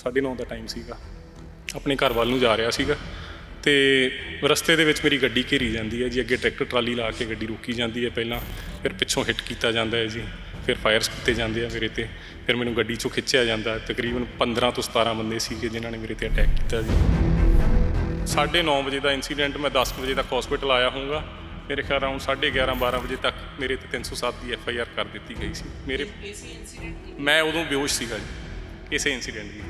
9:30 ਦਾ time ਸੀਗਾ। ਆਪਣੇ ਘਰ ਵੱਲ ਨੂੰ ਜਾ ਰਿਹਾ ਸੀਗਾ ਤੇ ਰਸਤੇ ਦੇ ਵਿੱਚ ਮੇਰੀ ਗੱਡੀ ਘੇਰੀ ਜਾਂਦੀ ਹੈ ਜੀ ਅੱਗੇ ਟਰੈਕਟਰ ਟਰਾਲੀ ਲਾ ਕੇ ਗੱਡੀ ਰੋਕੀ ਜਾਂਦੀ ਹੈ ਪਹਿਲਾਂ ਫਿਰ ਪਿੱਛੋਂ ਹਿੱਟ ਕੀਤਾ ਜਾਂਦਾ ਹੈ ਜੀ ਫਿਰ ਫਾਇਰਸ ਕੀਤੇ ਜਾਂਦੇ ਆ ਮੇਰੇ ਤੇ ਫਿਰ ਮੈਨੂੰ ਗੱਡੀ 'ਚੋਂ ਖਿੱਚਿਆ ਜਾਂਦਾ। ਤਕਰੀਬਨ 15 ਤੋਂ 17 ਬੰਦੇ ਸੀਗੇ ਜਿਨ੍ਹਾਂ ਨੇ ਮੇਰੇ ਤੇ ਅਟੈਕ ਕੀਤਾ ਜੀ। 9:30 ਵਜੇ ਦਾ ਇਨਸੀਡੈਂਟ ਮੈਂ 10 ਵਜੇ ਤੱਕ ਹਸਪੀਟਲ ਆਇਆ ਹੋਊਗਾ। ਮੇਰੇ ਖਿਆਲ ਅਰਾਊਂਡ 11:30 12 ਵਜੇ ਤੱਕ ਮੇਰੇ ਤੇ 307 ਦੀ ਐਫ ਆਈ ਆਰ ਕਰ ਦਿੱਤੀ ਗਈ ਸੀ। ਮੇਰੇ ਇਸੇ ਇਨਸੀਡੈਂਟ ਮੈਂ ਉਦੋਂ ਬੇਹੋਸ਼ ਸੀਗਾ ਜੀ ਇਸੇ ਇਨਸੀਡੈਂਟ ਦੀ।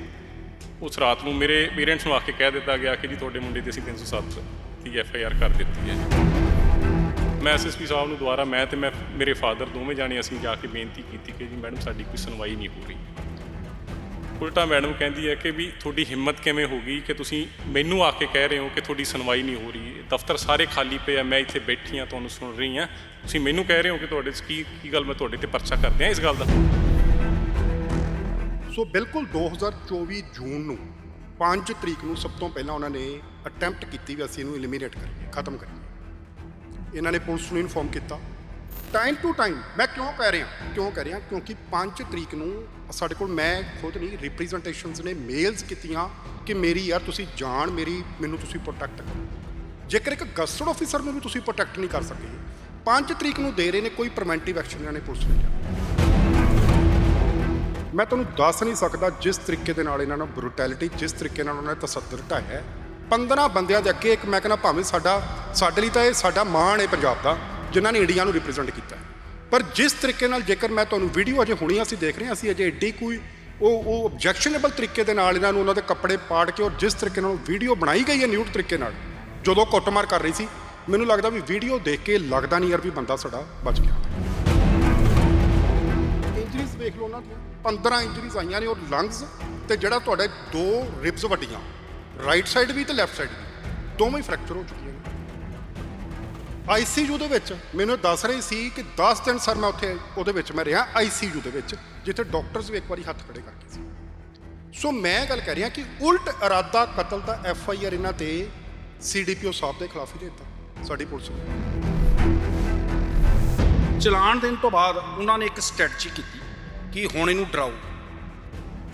ਉਸ ਰਾਤ ਨੂੰ ਮੇਰੇ ਪੇਰੈਂਟਸ ਨੂੰ ਆ ਕੇ ਕਹਿ ਦਿੱਤਾ ਗਿਆ ਕਿ ਜੀ ਤੁਹਾਡੇ ਮੁੰਡੇ ਤੇ ਅਸੀਂ 307 ਦੀ ਐਫ ਆਈ ਆਰ ਕਰ ਦਿੱਤੀ ਹੈ। ਜੀ ਮੈਂ ਐਸਐਸਪੀ ਸਾਹਿਬ ਨੂੰ ਦੁਬਾਰਾ, ਮੈਂ ਤੇ ਮੈਂ, ਮੇਰੇ ਫਾਦਰ ਦੋਵੇਂ ਜਾਣੇ ਅਸੀਂ ਜਾ ਕੇ ਬੇਨਤੀ ਕੀਤੀ ਕਿ ਜੀ ਮੈਡਮ ਸਾਡੀ ਕੋਈ ਸੁਣਵਾਈ ਨਹੀਂ ਹੋ ਰਹੀ। ਉਲਟਾ ਮੈਡਮ ਕਹਿੰਦੀ ਹੈ ਕਿ ਵੀ ਤੁਹਾਡੀ ਹਿੰਮਤ ਕਿਵੇਂ ਹੋ ਗਈ ਕਿ ਤੁਸੀਂ ਮੈਨੂੰ ਆ ਕੇ ਕਹਿ ਰਹੇ ਹੋ ਕਿ ਤੁਹਾਡੀ ਸੁਣਵਾਈ ਨਹੀਂ ਹੋ ਰਹੀ ਦਫ਼ਤਰ ਸਾਰੇ ਖਾਲੀ ਪਏ ਆ, ਮੈਂ ਇੱਥੇ ਬੈਠੀ ਆ ਤੁਹਾਨੂੰ ਸੁਣ ਰਹੀ ਆ ਤੁਸੀਂ ਮੈਨੂੰ ਕਹਿ ਰਹੇ ਹੋ ਕਿ ਤੁਹਾਡੇ 'ਚ ਕੀ ਕੀ ਗੱਲ, ਮੈਂ ਤੁਹਾਡੇ ਤੇ ਪਰਚਾ ਕਰ ਦਿਆਂ ਇਸ ਗੱਲ ਦਾ? ਸੋ ਬਿਲਕੁਲ 2024 ਜੂਨ ਨੂੰ 5 ਤਰੀਕ ਨੂੰ ਸਭ ਤੋਂ ਪਹਿਲਾਂ ਉਹਨਾਂ ਨੇ ਅਟੈਂਪਟ ਕੀਤੀ ਵੀ ਅਸੀਂ ਇਹਨੂੰ ਐਲੀਮੀਨੇਟ ਕਰੀਏ, ਖਤਮ ਕਰੀਏ। ਇਹਨਾਂ ਨੇ ਪੁਲਿਸ ਨੂੰ ਇਨਫੋਰਮ ਕੀਤਾ। ਟਾਈਮ ਟੂ ਟਾਈਮ ਮੈਂ ਕਿਉਂ ਕਹਿ ਰਿਹਾ? ਕਿਉਂ ਕਹਿ ਰਿਹਾ? ਕਿਉਂਕਿ 5 ਤਰੀਕ ਨੂੰ ਸਾਡੇ ਕੋਲ ਮੈਂ ਖੁਦ ਨਹੀਂ ਰਿਪਰੈਜ਼ੈਂਟੇਸ਼ਨਸ ਨੇ ਮੇਲਸ ਕੀਤੀਆਂ ਕਿ ਮੇਰੀ, ਯਾਰ ਤੁਸੀਂ ਜਾਣ ਮੇਰੀ, ਮੈਨੂੰ ਤੁਸੀਂ ਪ੍ਰੋਟੈਕਟ ਕਰੋ। ਜੇਕਰ ਇੱਕ ਗਸਟਡ ਆਫੀਸਰ ਨੂੰ ਵੀ ਤੁਸੀਂ ਪ੍ਰੋਟੈਕਟ ਨਹੀਂ ਕਰ ਸਕੇ 5 ਤਰੀਕ ਨੂੰ ਦੇ ਰਹੇ ਨੇ ਕੋਈ ਪ੍ਰੀਵੈਂਟਿਵ ਐਕਸ਼ਨ ਇਹਨਾਂ ਨੇ ਪੁਲਿਸ ਨੇ ਲਿਆ। ਮੈਂ ਤੁਹਾਨੂੰ ਦੱਸ ਨਹੀਂ ਸਕਦਾ ਜਿਸ ਤਰੀਕੇ ਦੇ ਨਾਲ ਇਹਨਾਂ ਨੂੰ ਬਰੂਟੈਲਿਟੀ ਜਿਸ ਤਰੀਕੇ ਨਾਲ ਉਹਨਾਂ ਨੇ ਤਸੱਦਰ ਢਾਇਆ ਹੈ। 15 ਬੰਦਿਆਂ ਦੇ ਅੱਗੇ ਇੱਕ ਮੈਂ ਕਹਿੰਦਾ ਭਾਵੇਂ ਸਾਡਾ, ਸਾਡੇ ਲਈ ਤਾਂ ਇਹ ਸਾਡਾ ਮਾਣ ਹੈ ਪੰਜਾਬ ਦਾ, ਜਿਨ੍ਹਾਂ ਨੇ ਇੰਡੀਆ ਨੂੰ ਰਿਪਰੈਜ਼ੈਂਟ ਕੀਤਾ ਪਰ ਜਿਸ ਤਰੀਕੇ ਨਾਲ ਜੇਕਰ ਮੈਂ ਤੁਹਾਨੂੰ ਵੀਡੀਓ ਅਜੇ ਹੁਣੀ ਅਸੀਂ ਦੇਖ ਰਹੇ ਹਾਂ, ਅਸੀਂ ਅਜੇ ਏਡੀ ਕੋਈ ਉਹ ਉਹ ਆਬਜੈਕਸ਼ਨੇਬਲ ਤਰੀਕੇ ਦੇ ਨਾਲ ਇਹਨਾਂ ਨੂੰ ਉਹਨਾਂ ਦੇ ਕੱਪੜੇ ਪਾੜ ਕੇ ਔਰ ਜਿਸ ਤਰੀਕੇ ਨਾਲ ਵੀਡੀਓ ਬਣਾਈ ਗਈ ਹੈ ਨਿਊਟ ਤਰੀਕੇ ਨਾਲ, ਜਦੋਂ ਕੁੱਟਮਾਰ ਕਰ ਰਹੀ ਸੀ, ਮੈਨੂੰ ਲੱਗਦਾ ਵੀ ਵੀਡੀਓ ਦੇਖ ਕੇ ਲੱਗਦਾ ਨਹੀਂ ਯਾਰ ਵੀ ਬੰਦਾ ਸਾਡਾ ਬਚ ਗਿਆ। ਇੰਜਰੀਜ਼ ਵੇਖ ਲਓ ਉਹਨਾਂ ਦੀਆਂ 15 ਇੰਜਰੀਜ਼ ਆਈਆਂ ਨੇ ਉਹ ਲੰਗਸ ਤੇ ਜਿਹੜਾ ਤੁਹਾਡੇ ਦੋ ਰਿਬਸ ਵੱਡੀਆਂ ਰਾਈਟ ਸਾਈਡ ਵੀ ਤੇ ਲੈਫਟ ਸਾਈਡ ਵੀ, ਦੋਵੇਂ ਫ੍ਰੈਕਚਰ ਹੋ ਚੁੱਕੀਆਂ ਨੇ। ਆਈਸੀਯੂ ਦੇ ਵਿੱਚ ਮੈਨੂੰ ਇਹ ਦੱਸ ਰਹੇ ਸੀ ਕਿ 10 ਦਿਨ ਸਰ ਮੈਂ ਉੱਥੇ, ਉਹਦੇ ਵਿੱਚ ਮੈਂ ਰਿਹਾ ਆਈਸੀਯੂ ਦੇ ਵਿੱਚ, ਜਿੱਥੇ ਡਾਕਟਰਸ ਵੀ ਇੱਕ ਵਾਰੀ ਹੱਥ ਖੜੇ ਕਰਕੇ ਸੀ। ਸੋ ਮੈਂ ਗੱਲ ਕਰ ਰਿਹਾ ਕਿ ਉਲਟ ਇਰਾਦਾ ਕਤਲ ਦਾ ਐਫ ਆਈ ਆਰ ਇਹਨਾਂ ਤੇ ਸੀਡੀਪੀਓ ਸਾਹਿਬ ਦੇ ਖਿਲਾਫ ਹੀ ਦਿੱਤਾ, ਸਾਡੀ ਪੁਲਿਸ ਨੇ। ਚਲਾਨ ਦੇਣ ਤੋਂ ਬਾਅਦ ਉਹਨਾਂ ਨੇ ਇੱਕ ਸਟ੍ਰੈਟਜੀ ਕੀਤੀ। ਕਿ ਹੁਣ ਇਹਨੂੰ ਡਰਾਓ।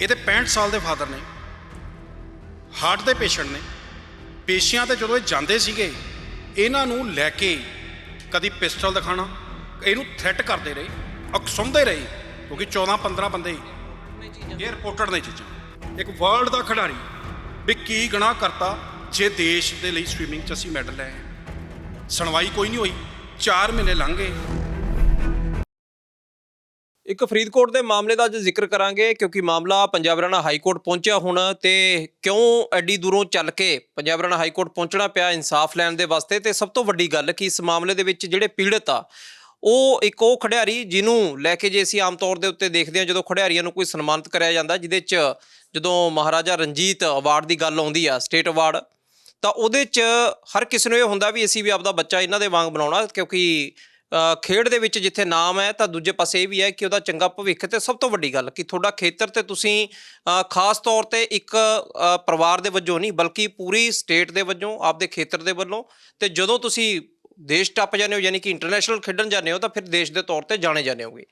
ਇਹਦੇ 65 ਸਾਲ ਦੇ ਫਾਦਰ ਨੇ, ਹਾਰਟ ਦੇ ਪੇਸ਼ੈਂਟ ਨੇ। ਪੇਸ਼ੀਆਂ ਤੇ ਜਦੋਂ ਇਹ ਜਾਂਦੇ ਸੀਗੇ, ਇਹਨਾਂ ਨੂੰ ਲੈ ਕੇ ਕਦੀ ਪਿਸਟਲ ਦਿਖਾਣਾ ਇਹਨੂੰ ਥ੍ਰੈਟ ਕਰਦੇ ਰਹੇ, ਅਕਸੁੰਦੇ ਰਹੇ, ਕਿਉਂਕਿ 14 15 ਬੰਦੇ ਇਹ ਰਿਪੋਰਟਡ ਨੇ ਚੀਜ਼ਾਂ। ਇੱਕ ਵਰਲਡ ਦਾ ਖਿਡਾਰੀ ਵੀ ਕੀ ਗਣਾ ਕਰਤਾ, ਜੇ ਦੇਸ਼ ਦੇ ਲਈ ਸਵੀਮਿੰਗ ਚ ਅਸੀਂ ਮੈਡਲ ਲਏ। ਸੁਣਵਾਈ ਕੋਈ ਨਹੀਂ ਹੋਈ 4 ਮਹੀਨੇ ਲੰਘ ਗਏ। ਇੱਕ ਫਰੀਦਕੋਟ ਦੇ ਮਾਮਲੇ ਦਾ ਅੱਜ ਜ਼ਿਕਰ ਕਰਾਂਗੇ, ਕਿਉਂਕਿ ਮਾਮਲਾ ਪੰਜਾਬ ਹਰਿਆਣਾ ਹਾਈ ਕੋਰਟ ਪਹੁੰਚਿਆ ਹੁਣ ਤੇ ਕਿਉਂ ਐਡੀ ਦੂਰੋਂ ਚੱਲ ਕੇ ਪੰਜਾਬ ਹਰਿਆਣਾ ਹਾਈ ਕੋਰਟ ਪਹੁੰਚਣਾ ਪਿਆ ਇਨਸਾਫ ਲੈਣ ਦੇ ਵਾਸਤੇ? ਤੇ ਸਭ ਤੋਂ ਵੱਡੀ ਗੱਲ ਕਿ ਇਸ ਮਾਮਲੇ ਦੇ ਵਿੱਚ ਜਿਹੜੇ ਪੀੜਤ ਆ, ਉਹ ਇੱਕ ਉਹ ਖਿਡਾਰੀ ਜਿਹਨੂੰ ਲੈ ਕੇ ਜੇ ਅਸੀਂ ਆਮ ਤੌਰ ਦੇ ਉੱਤੇ ਦੇਖਦੇ ਹਾਂ, ਜਦੋਂ ਖਿਡਾਰੀਆਂ ਨੂੰ ਕੋਈ ਸਨਮਾਨਿਤ ਕਰਿਆ ਜਾਂਦਾ, ਜਿਹਦੇ 'ਚ ਜਦੋਂ ਮਹਾਰਾਜਾ ਰਣਜੀਤ ਅਵਾਰਡ ਦੀ ਗੱਲ ਆਉਂਦੀ ਆ, ਸਟੇਟ ਅਵਾਰਡ, ਤਾਂ ਉਹਦੇ 'ਚ ਹਰ ਕਿਸੇ ਨੂੰ ਇਹ ਹੁੰਦਾ ਵੀ ਅਸੀਂ ਵੀ ਆਪਦਾ ਬੱਚਾ ਇਹਨਾਂ ਦੇ ਵਾਂਗ ਬਣਾਉਣਾ, ਕਿਉਂਕਿ ਖੇਡ ਦੇ ਵਿੱਚ ਜਿੱਥੇ ਨਾਮ ਹੈ ਤਾਂ ਦੂਜੇ ਪਾਸੇ ਇਹ ਵੀ ਹੈ ਕਿ ਉਹਦਾ ਚੰਗਾ ਭਵਿੱਖ ਤੇ ਸਭ ਤੋਂ ਵੱਡੀ ਗੱਲ ਕਿ ਤੁਹਾਡਾ ਖੇਤਰ ਤੇ ਤੁਸੀਂ ਖਾਸ ਤੌਰ ਤੇ ਇੱਕ ਪਰਿਵਾਰ ਦੇ ਵਜੋਂ ਨਹੀਂ ਬਲਕਿ ਪੂਰੀ ਸਟੇਟ ਦੇ ਵਜੋਂ, ਆਪਦੇ ਖੇਤਰ ਦੇ ਵੱਲੋਂ ਤੇ ਜਦੋਂ ਤੁਸੀਂ ਦੇਸ਼ ਟੱਪ ਜਾਂਦੇ ਹੋ ਯਾਨੀ ਕਿ ਇੰਟਰਨੈਸ਼ਨਲ ਖੇਡਣ ਜਾਂਦੇ ਹੋ ਤਾਂ ਫਿਰ ਦੇਸ਼ ਦੇ ਤੌਰ ਤੇ ਜਾਣੇ ਜਾਂਦੇ ਹੋਗੇ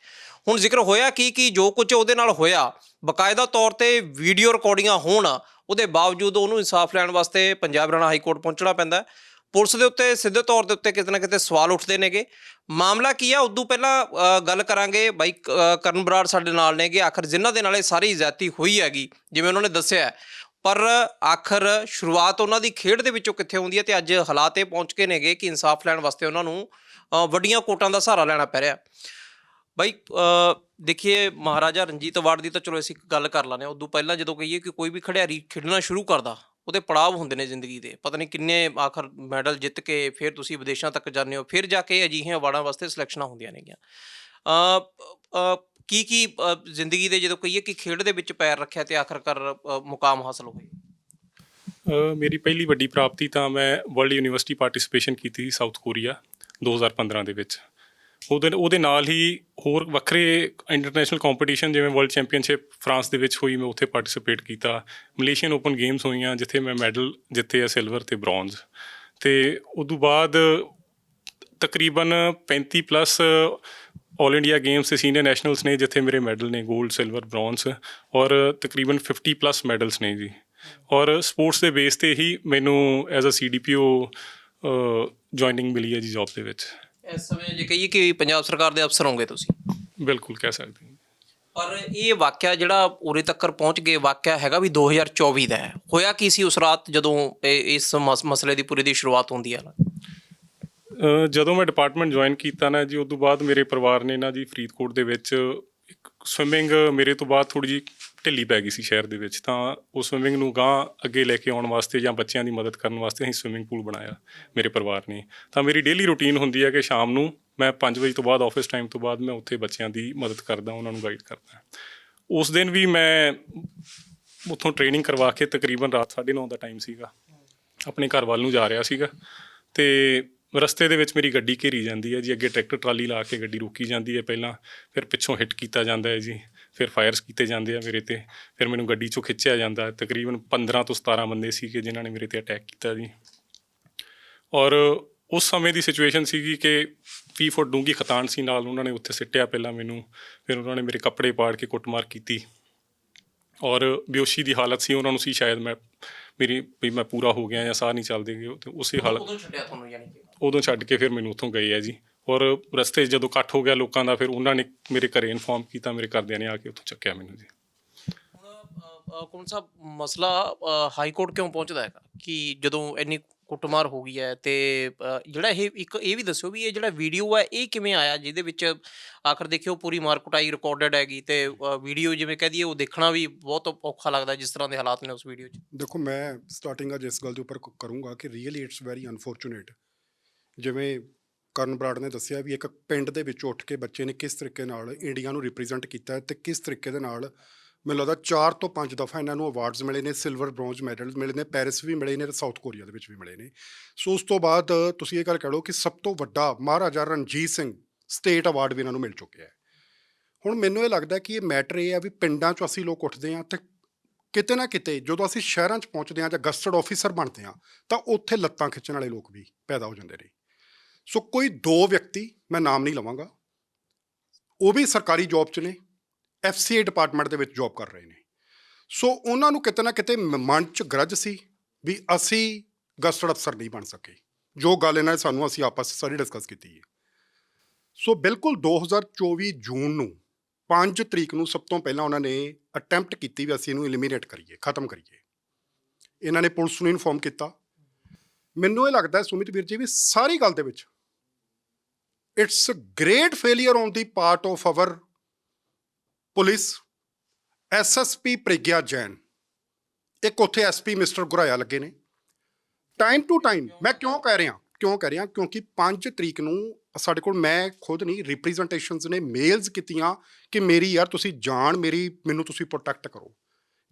ਹੁਣ ਜ਼ਿਕਰ ਹੋਇਆ ਕੀ, ਕਿ ਜੋ ਕੁਝ ਉਹਦੇ ਨਾਲ ਹੋਇਆ, ਬਕਾਇਦਾ ਤੌਰ ਤੇ ਵੀਡੀਓ ਰਿਕਾਰਡਿੰਗਾਂ ਹੋਣ, ਉਹਦੇ ਬਾਵਜੂਦ ਉਹਨੂੰ ਇਨਸਾਫ ਲੈਣ ਵਾਸਤੇ ਪੰਜਾਬ ਹਰਿਆਣਾ ਹਾਈ ਕੋਰਟ ਪਹੁੰਚਣਾ ਪੈਂਦਾ ਹੈ। ਪੁਲਿਸ ਦੇ ਉੱਤੇ, ਸਿੱਧੇ ਤੌਰ ਦੇ ਉੱਤੇ ਕਿਤੇ ਨਾ ਕਿਤੇ ਸਵਾਲ ਉੱਠਦੇ ਨੇਗੇ। ਮਾਮਲਾ ਕੀ ਆ? ਉਦੋਂ ਪਹਿਲਾਂ ਗੱਲ ਕਰਾਂਗੇ ਬਾਈ ਕਰਨ ਬਰਾੜ ਸਾਡੇ ਨਾਲ ਨੇਗੇ। ਆਖਰ ਜਿਨ੍ਹਾਂ ਦੇ ਨਾਲ ਇਹ ਸਾਰੀ ਜ਼ਿਆਦਤੀ ਹੋਈ ਹੈਗੀ, ਜਿਵੇਂ ਉਹਨਾਂ ਨੇ ਦੱਸਿਆ ਪਰ ਆਖਰ ਸ਼ੁਰੂਆਤ ਉਹਨਾਂ ਦੀ ਖੇਡ ਦੇ ਵਿੱਚੋਂ ਕਿੱਥੇ ਹੁੰਦੀ ਹੈ ਤੇ ਅੱਜ ਹਾਲਾਤ ਇਹ ਪਹੁੰਚ ਕੇ ਨੇਗੇ ਕਿ ਇਨਸਾਫ ਲੈਣ ਵਾਸਤੇ ਉਹਨਾਂ ਨੂੰ ਵੱਡੀਆਂ ਕੋਟਾਂ ਦਾ ਸਹਾਰਾ ਲੈਣਾ ਪੈ ਰਿਹਾ। ਬਾਈ ਦੇਖੀਏ ਮਹਾਰਾਜਾ ਰਣਜੀਤ ਅਵਾਰਡ ਦੀ ਤਾਂ ਚਲੋ ਅਸੀਂ ਗੱਲ ਕਰ ਲਾਂਗੇ ਉਦੋਂ ਪਹਿਲਾਂ ਜਦੋਂ ਕਹੀਏ ਕਿ ਕੋਈ ਵੀ ਖਿਡਾਰੀ ਖੇਡਣਾ ਸ਼ੁਰੂ ਕਰਦਾ ਉਹਦੇ ਪੜਾਅ ਹੁੰਦੇ ਨੇ ਜ਼ਿੰਦਗੀ ਦੇ। ਪਤਾ ਨਹੀਂ ਕਿੰਨੇ ਆਖਰ ਮੈਡਲ ਜਿੱਤ ਕੇ ਫਿਰ ਤੁਸੀਂ ਵਿਦੇਸ਼ਾਂ ਤੱਕ ਜਾਂਦੇ ਹੋ, ਫਿਰ ਜਾ ਕੇ ਅਜਿਹੀਆਂ ਅਵਾਰਡਾਂ ਵਾਸਤੇ ਸਿਲੈਕਸ਼ਨਾਂ ਹੁੰਦੀਆਂ ਨੇਗੀਆਂ। ਅ ਕੀ ਕੀ ਜ਼ਿੰਦਗੀ ਦੇ ਜਦੋਂ ਕਹੀਏ ਕਿ ਖੇਡ ਦੇ ਵਿੱਚ ਪੈਰ ਰੱਖਿਆ ਤੇ ਆਖਰਕਾਰ ਮੁਕਾਮ ਹਾਸਲ ਹੋਏ? ਮੇਰੀ ਪਹਿਲੀ ਵੱਡੀ ਪ੍ਰਾਪਤੀ ਤਾਂ ਮੈਂ ਵਰਲਡ ਯੂਨੀਵਰਸਿਟੀ ਪਾਰਟਿਸਿਪੇਸ਼ਨ ਕੀਤੀ ਸੀ ਸਾਊਥ ਕੋਰੀਆ 2015 ਦੇ ਵਿੱਚ। ਉਹਦੇ ਉਹਦੇ ਨਾਲ ਹੀ ਹੋਰ ਵੱਖਰੇ ਇੰਟਰਨੈਸ਼ਨਲ ਕੰਪੀਟੀਸ਼ਨ ਜਿਵੇਂ ਵਰਲਡ ਚੈਂਪੀਅਨਸ਼ਿਪ ਫਰਾਂਸ ਦੇ ਵਿੱਚ ਹੋਈ, ਮੈਂ ਉੱਥੇ ਪਾਰਟਿਸਿਪੇਟ ਕੀਤਾ। ਮਲੇਸ਼ੀਅਨ ਓਪਨ ਗੇਮਸ ਹੋਈਆਂ, ਜਿੱਥੇ ਮੈਂ ਮੈਡਲ ਜਿੱਤੇ ਆ ਸਿਲਵਰ ਤੇ ਬ੍ਰੌਂਜ਼ ਤੇ ਤੋਂ ਬਾਅਦ ਤਕਰੀਬਨ 35 ਪਲੱਸ 올 ਇੰਡੀਆ ਗੇਮਸ ਤੇ ਸੀਨੀਅਰ ਨੈਸ਼ਨਲਸ ਨੇ ਜਿੱਥੇ ਮੇਰੇ ਮੈਡਲ ਨੇ 골ਡ ਸਿਲਵਰ ਬ੍ਰੌਂਜ਼ ਔਰ ਤਕਰੀਬਨ 50 ਪਲੱਸ ਮੈਡਲਸ ਨੇ ਜੀ। ਔਰ ਸਪੋਰਟਸ ਦੇ ਬੇਸ ਤੇ ਹੀ ਮੈਨੂੰ ਐਜ਼ ਅ ਸੀਡੀਪੀਓ ਜੁਆਇਨਿੰਗ ਮਿਲੀ ਹੈ ਜੀ ਜੌਬ ਦੇ ਵਿੱਚ। ਇਸ ਸਮੇਂ ਜੇ ਕਹੀਏ ਕਿ ਪੰਜਾਬ ਸਰਕਾਰ ਦੇ ਅਫਸਰ ਹੋਗੇ ਤੁਸੀਂ? ਬਿਲਕੁਲ ਕਹਿ ਸਕਦੇ ਹਾਂ ਪਰ ਇਹ ਵਾਕਿਆ ਜਿਹੜਾ ਉਰੇ ਤੱਕ ਪਹੁੰਚ ਗਏ ਵਾਕਿਆ ਹੈਗਾ ਵੀ 2024 ਦਾ ਹੈ। ਹੋਇਆ ਕੀ ਸੀ ਉਸ ਰਾਤ ਜਦੋਂ ਇਹ- ਇਸ ਮਸ- ਮਸਲੇ ਦੀ ਪੂਰੀ ਦੀ ਸ਼ੁਰੂਆਤ ਹੁੰਦੀ ਹੈ? ਅ, ਜਦੋਂ ਮੈਂ ਡਿਪਾਰਟਮੈਂਟ ਜੁਆਇਨ ਕੀਤਾ ਨਾ ਜੀ ਉਸ ਤੋਂ ਬਾਅਦ ਮੇਰੇ ਪਰਿਵਾਰ ਨੇ ਨਾ ਜੀ ਫਰੀਦਕੋਟ ਦੇ ਵਿੱਚ ਇੱਕ ਸਵਿਮਿੰਗ ਮੇਰੇ ਤੋਂ ਬਾਅਦ ਥੋੜੀ ਜੀ ਢਿੱਲੀ ਪੈ ਗਈ ਸੀ ਸ਼ਹਿਰ ਦੇ ਵਿੱਚ, ਤਾਂ ਉਹ ਸਵਿਮਿੰਗ ਨੂੰ ਗਾਂ ਅੱਗੇ ਲੈ ਕੇ ਆਉਣ ਵਾਸਤੇ ਜਾਂ ਬੱਚਿਆਂ ਦੀ ਮਦਦ ਕਰਨ ਵਾਸਤੇ ਅਸੀਂ ਸਵਿਮਿੰਗ ਪੂਲ ਬਣਾਇਆ, ਮੇਰੇ ਪਰਿਵਾਰ ਨੇ। ਤਾਂ ਮੇਰੀ ਡੇਲੀ ਰੁਟੀਨ ਹੁੰਦੀ ਹੈ ਕਿ ਸ਼ਾਮ ਨੂੰ ਮੈਂ 5 ਵਜੇ ਤੋਂ ਬਾਅਦ ਆਫਿਸ ਟਾਈਮ ਤੋਂ ਬਾਅਦ ਮੈਂ ਉੱਥੇ ਬੱਚਿਆਂ ਦੀ ਮਦਦ ਕਰਦਾ, ਉਹਨਾਂ ਨੂੰ ਗਾਈਡ ਕਰਦਾ। ਉਸ ਦਿਨ ਵੀ ਮੈਂ ਉੱਥੋਂ ਟ੍ਰੇਨਿੰਗ ਕਰਵਾ ਕੇ ਤਕਰੀਬਨ ਰਾਤ 9:30 ਦਾ ਟਾਈਮ ਸੀਗਾ। ਆਪਣੇ ਘਰ ਵੱਲ ਨੂੰ ਜਾ ਰਿਹਾ ਸੀਗਾ ਤੇ ਰਸਤੇ ਦੇ ਵਿੱਚ ਮੇਰੀ ਗੱਡੀ ਘੇਰੀ ਜਾਂਦੀ ਹੈ ਜੀ, ਅੱਗੇ ਟਰੈਕਟਰ ਟਰਾਲੀ ਲਾ ਕੇ ਗੱਡੀ ਰੋਕੀ ਜਾਂਦੀ ਹੈ ਪਹਿਲਾਂ, ਫਿਰ ਪਿੱਛੋਂ ਹਿੱਟ ਕੀਤਾ ਜਾਂਦਾ ਹੈ ਜੀ। ਫਿਰ ਫਾਇਰਸ ਕੀਤੇ ਜਾਂਦੇ ਆ ਮੇਰੇ ਤੇ। ਫਿਰ ਮੈਨੂੰ ਗੱਡੀ ਚੋਂ ਖਿੱਚਿਆ ਜਾਂਦਾ ਤਕਰੀਬਨ 15 ਤੋਂ 17 ਬੰਦੇ ਸੀਗੇ ਜਿਨ੍ਹਾਂ ਨੇ ਮੇਰੇ ਤੇ ਅਟੈਕ ਕੀਤਾ ਜੀ। ਔਰ ਉਸ ਸਮੇਂ ਦੀ ਸਿਚੁਏਸ਼ਨ ਸੀਗੀ ਕਿ 20 ਫੁੱਟ ਡੂੰਗੀ ਖਤਾਨ ਸੀ। ਨਾਲ ਉਹਨਾਂ ਨੇ ਉੱਥੇ ਸਿੱਟਿਆ ਪਹਿਲਾਂ ਮੈਨੂੰ। ਫਿਰ ਉਹਨਾਂ ਨੇ ਮੇਰੇ ਕੱਪੜੇ ਪਾੜ ਕੇ ਕੁੱਟਮਾਰ ਕੀਤੀ। ਔਰ ਬੇਹੋਸ਼ੀ ਦੀ ਹਾਲਤ ਸੀ ਉਹਨਾਂ ਨੂੰ ਸੀ ਸ਼ਾਇਦ। ਮੈਂ ਮੇਰੀ ਵੀ ਮੈਂ ਪੂਰਾ ਹੋ ਗਿਆ ਜਾਂ ਸਾਹ ਨਹੀਂ ਚੱਲਦੇ ਗਏ ਤੇ ਉਸੇ ਹਾਲਤ ਉਦੋਂ ਛੱਡਿਆ ਤੁਹਾਨੂੰ ਯਾਨੀ ਕਿ? ਉਦੋਂ ਛੱਡ ਕੇ ਫਿਰ ਮੈਨੂੰ ਉੱਥੋਂ ਗਏ ਆ ਜੀ। ਔਰ ਰਸਤੇ 'ਚ ਜਦੋਂ ਇਕੱਠ ਹੋ ਗਿਆ ਲੋਕਾਂ ਦਾ ਫਿਰ ਉਹਨਾਂ ਨੇ ਮੇਰੇ ਘਰੇ ਇਨਫੋਰਮ ਕੀਤਾ ਮੇਰੇ ਘਰਦਿਆਂ ਨੇ ਆ ਕੇ ਉੱਥੋਂ ਚੱਕਿਆ ਮੈਨੂੰ ਜੀ। ਹੁਣ ਕੌਣ ਸਾਹਿਬ ਮਸਲਾ ਹਾਈ ਕੋਰਟ ਕਿਉਂ ਪਹੁੰਚਦਾ ਹੈਗਾ? ਕਿ ਜਦੋਂ ਇੰਨੀ ਕੁੱਟਮਾਰ ਹੋ ਗਈ ਹੈ ਤੇ ਜਿਹੜਾ ਇਹ ਇੱਕ ਇਹ ਵੀ ਦੱਸਿਓ ਵੀ ਇਹ ਜਿਹੜਾ ਵੀਡੀਓ ਹੈ ਇਹ ਕਿਵੇਂ ਆਇਆ? ਜਿਹਦੇ ਵਿੱਚ ਆਖਰ ਦੇਖਿਓ ਪੂਰੀ ਮਾਰ ਕੁਟਾਈ ਰਿਕਾਰਡਡ ਹੈਗੀ ਤੇ ਵੀਡੀਓ ਜਿਵੇਂ ਕਹਿ ਦਈਏ ਉਹ ਦੇਖਣਾ ਵੀ ਬਹੁਤ ਔਖਾ ਲੱਗਦਾ ਜਿਸ ਤਰ੍ਹਾਂ ਦੇ ਹਾਲਾਤ ਨੇ ਉਸ ਵੀਡੀਓ 'ਚ। ਦੇਖੋ ਮੈਂ ਸਟਾਰਟਿੰਗ ਅੱਜ ਇਸ ਗੱਲ ਦੇ ਉੱਪਰ ਕਰੂੰਗਾ ਕਿ ਰੀਅਲੀ ਇਟਸ ਵੈਰੀ ਅਨਫੋਰਚੂਨੇਟ ਜਿਵੇਂ ਕਰਨ ਬਰਾੜ ਨੇ ਦੱਸਿਆ ਵੀ ਇੱਕ ਪਿੰਡ ਦੇ ਵਿੱਚ ਉੱਠ ਕੇ ਬੱਚੇ ਨੇ ਕਿਸ ਤਰੀਕੇ ਨਾਲ ਇੰਡੀਆ ਨੂੰ ਰਿਪਰੈਜ਼ੈਂਟ ਕੀਤਾ ਹੈ ਤੇ ਕਿਸ ਤਰੀਕੇ ਦੇ ਨਾਲ ਮੈਨੂੰ ਲੱਗਦਾ 4 ਤੋਂ 5 ਦਫਾ ਇਹਨਾਂ ਨੂੰ ਅਵਾਰਡਸ ਮਿਲੇ ਨੇ ਸਿਲਵਰ ਬ੍ਰੌਂਜ਼ ਮੈਡਲਸ ਮਿਲੇ ਨੇ ਪੈਰਿਸ ਵੀ ਮਿਲੇ ਨੇ ਤੇ ਸਾਊਥ ਕੋਰੀਆ ਦੇ ਵਿੱਚ ਵੀ ਮਿਲੇ ਨੇ। ਸੋ ਉਸ ਤੋਂ ਬਾਅਦ ਤੁਸੀਂ ਇਹ ਗੱਲ ਕਹਿ ਲਓ ਕਿ ਸਭ ਤੋਂ ਵੱਡਾ ਮਹਾਰਾਜਾ ਰਣਜੀਤ ਸਿੰਘ ਸਟੇਟ ਅਵਾਰਡ ਵੀ ਇਹਨਾਂ ਨੂੰ ਮਿਲ ਚੁੱਕਿਆ ਹੈ। ਹੁਣ ਮੈਨੂੰ ਇਹ ਲੱਗਦਾ ਕਿ ਇਹ ਮੈਟਰ ਇਹ ਆ ਵੀ ਪਿੰਡਾਂ 'ਚ ਅਸੀਂ ਲੋਕ ਉੱਠਦੇ ਹਾਂ ਤੇ ਕਿਤੇ ਨਾ ਕਿਤੇ ਜਦੋਂ ਅਸੀਂ ਸ਼ਹਿਰਾਂ 'ਚ ਪਹੁੰਚਦੇ ਹਾਂ ਜਾਂ ਗਸਟਡ ਆਫੀਸਰ ਬਣਦੇ ਹਾਂ ਤਾਂ ਉੱਥੇ ਲੱਤਾਂ ਖਿੱਚਣ ਵਾਲੇ ਲੋਕ ਵੀ ਪੈਦਾ ਹੋ ਜਾਂਦੇ ਨੇ। ਸੋ ਕੋਈ ਦੋ ਵਿਅਕਤੀ ਮੈਂ ਨਾਮ ਨਹੀਂ ਲਵਾਂਗਾ। ਉਹ ਵੀ ਸਰਕਾਰੀ ਜੌਬ 'ਚ ਨੇ, ਐਫਸੀਏ ਡਿਪਾਰਟਮੈਂਟ ਦੇ ਵਿੱਚ ਜੌਬ ਕਰ ਰਹੇ ਨੇ। ਸੋ ਉਹਨਾਂ ਨੂੰ ਕਿਤੇ ਨਾ ਕਿਤੇ ਮਨ 'ਚ ਗਰਜ ਸੀ ਵੀ ਅਸੀਂ ਗਸਟਡ ਅਫਸਰ ਨਹੀਂ ਬਣ ਸਕੇ। ਜੋ ਗੱਲ ਇਹਨਾਂ ਨੇ ਸਾਨੂੰ ਅਸੀਂ ਆਪਸ 'ਚ ਸਾਰੀ ਡਿਸਕਸ ਕੀਤੀ ਹੈ। ਸੋ ਬਿਲਕੁਲ 2024 ਜੂਨ ਨੂੰ 5 ਤਰੀਕ ਨੂੰ ਸਭ ਤੋਂ ਪਹਿਲਾਂ ਉਹਨਾਂ ਨੇ ਅਟੈਂਪਟ ਕੀਤੀ ਵੀ ਅਸੀਂ ਇਹਨੂੰ ਐਲੀਮੀਨੇਟ ਕਰੀਏ, ਖਤਮ ਕਰੀਏ। ਇਹਨਾਂ ਨੇ ਪੁਲਿਸ ਨੂੰ ਇਨਫੋਰਮ ਕੀਤਾ। ਮੈਨੂੰ ਇਹ ਲੱਗਦਾ ਸੁਮਿਤ ਵੀਰ ਜੀ ਵੀ ਸਾਰੀ ਗੱਲ ਦੇ ਵਿੱਚ it's a great failure on the part of our police SSP Pragya Jain ਇੱਕ ਉੱਥੇ ਐਸਪੀ ਮਿਸਟਰ ਗੁਰਾਇਆ ਲੱਗੇ ਨੇ। ਟਾਈਮ ਟੂ ਟਾਈਮ ਮੈਂ ਕਿਉਂ ਕਹਿ ਰਿਹਾ? ਕਿਉਂ ਕਹਿ ਰਿਹਾ? ਕਿਉਂਕਿ 5 ਤਰੀਕ ਨੂੰ ਸਾਡੇ ਕੋਲ ਮੈਂ ਖੁਦ ਨਹੀਂ ਰਿਪਰੈਜ਼ੈਂਟੇਸ਼ਨਸ ਨੇ ਮੇਲਸ ਕੀਤੀਆਂ ਕਿ ਮੇਰੀ ਯਾਰ ਤੁਸੀਂ ਜਾਣ, ਮੇਰੀ, ਮੈਨੂੰ ਤੁਸੀਂ ਪ੍ਰੋਟੈਕਟ ਕਰੋ।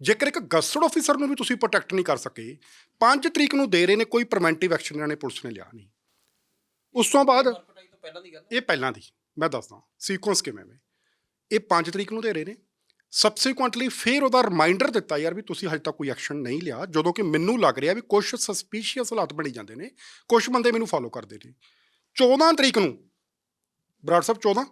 ਜੇਕਰ ਇੱਕ ਗਸਟਡ ਆਫੀਸਰ ਨੂੰ ਵੀ ਤੁਸੀਂ ਪ੍ਰੋਟੈਕਟ ਨਹੀਂ ਕਰ ਸਕੇ 5 ਤਰੀਕ ਨੂੰ ਦੇ ਰਹੇ ਨੇ, ਕੋਈ ਪ੍ਰੀਵੈਂਟਿਵ ਐਕਸ਼ਨ ਇਹਨਾਂ ਨੇ ਪੁਲਿਸ ਨੇ ਲਿਆ ਨਹੀਂ। ਉਸ ਤੋਂ ਬਾਅਦ ਪਹਿਲਾਂ ਦੀ ਗੱਲ ਇਹ ਪਹਿਲਾਂ ਦੀ ਮੈਂ ਦੱਸਦਾ ਸੀਕੁਐਂਸ ਕਿਵੇਂ ਵੇ ਇਹ 5 ਤਰੀਕ ਨੂੰ ਦੇ ਰਹੇ ਨੇ। ਸਬਸੀਕੁਐਂਟਲੀ ਫਿਰ ਉਹਦਾ ਰਿਮਾਈਂਡਰ ਦਿੱਤਾ ਯਾਰ ਵੀ ਤੁਸੀਂ ਹਜੇ ਤੱਕ ਕੋਈ ਐਕਸ਼ਨ ਨਹੀਂ ਲਿਆ ਜਦੋਂ ਕਿ ਮੈਨੂੰ ਲੱਗ ਰਿਹਾ ਵੀ ਕੁਝ ਸਸਪੀਸ਼ੀਅਸ ਹਾਲਾਤ ਬਣੀ ਜਾਂਦੇ ਨੇ ਕੁਝ ਬੰਦੇ ਮੈਨੂੰ ਫਾਲੋ ਕਰਦੇ ਨੇ। 14 ਤਰੀਕ ਨੂੰ ਬਰਾੜ ਸਾਹਿਬ 14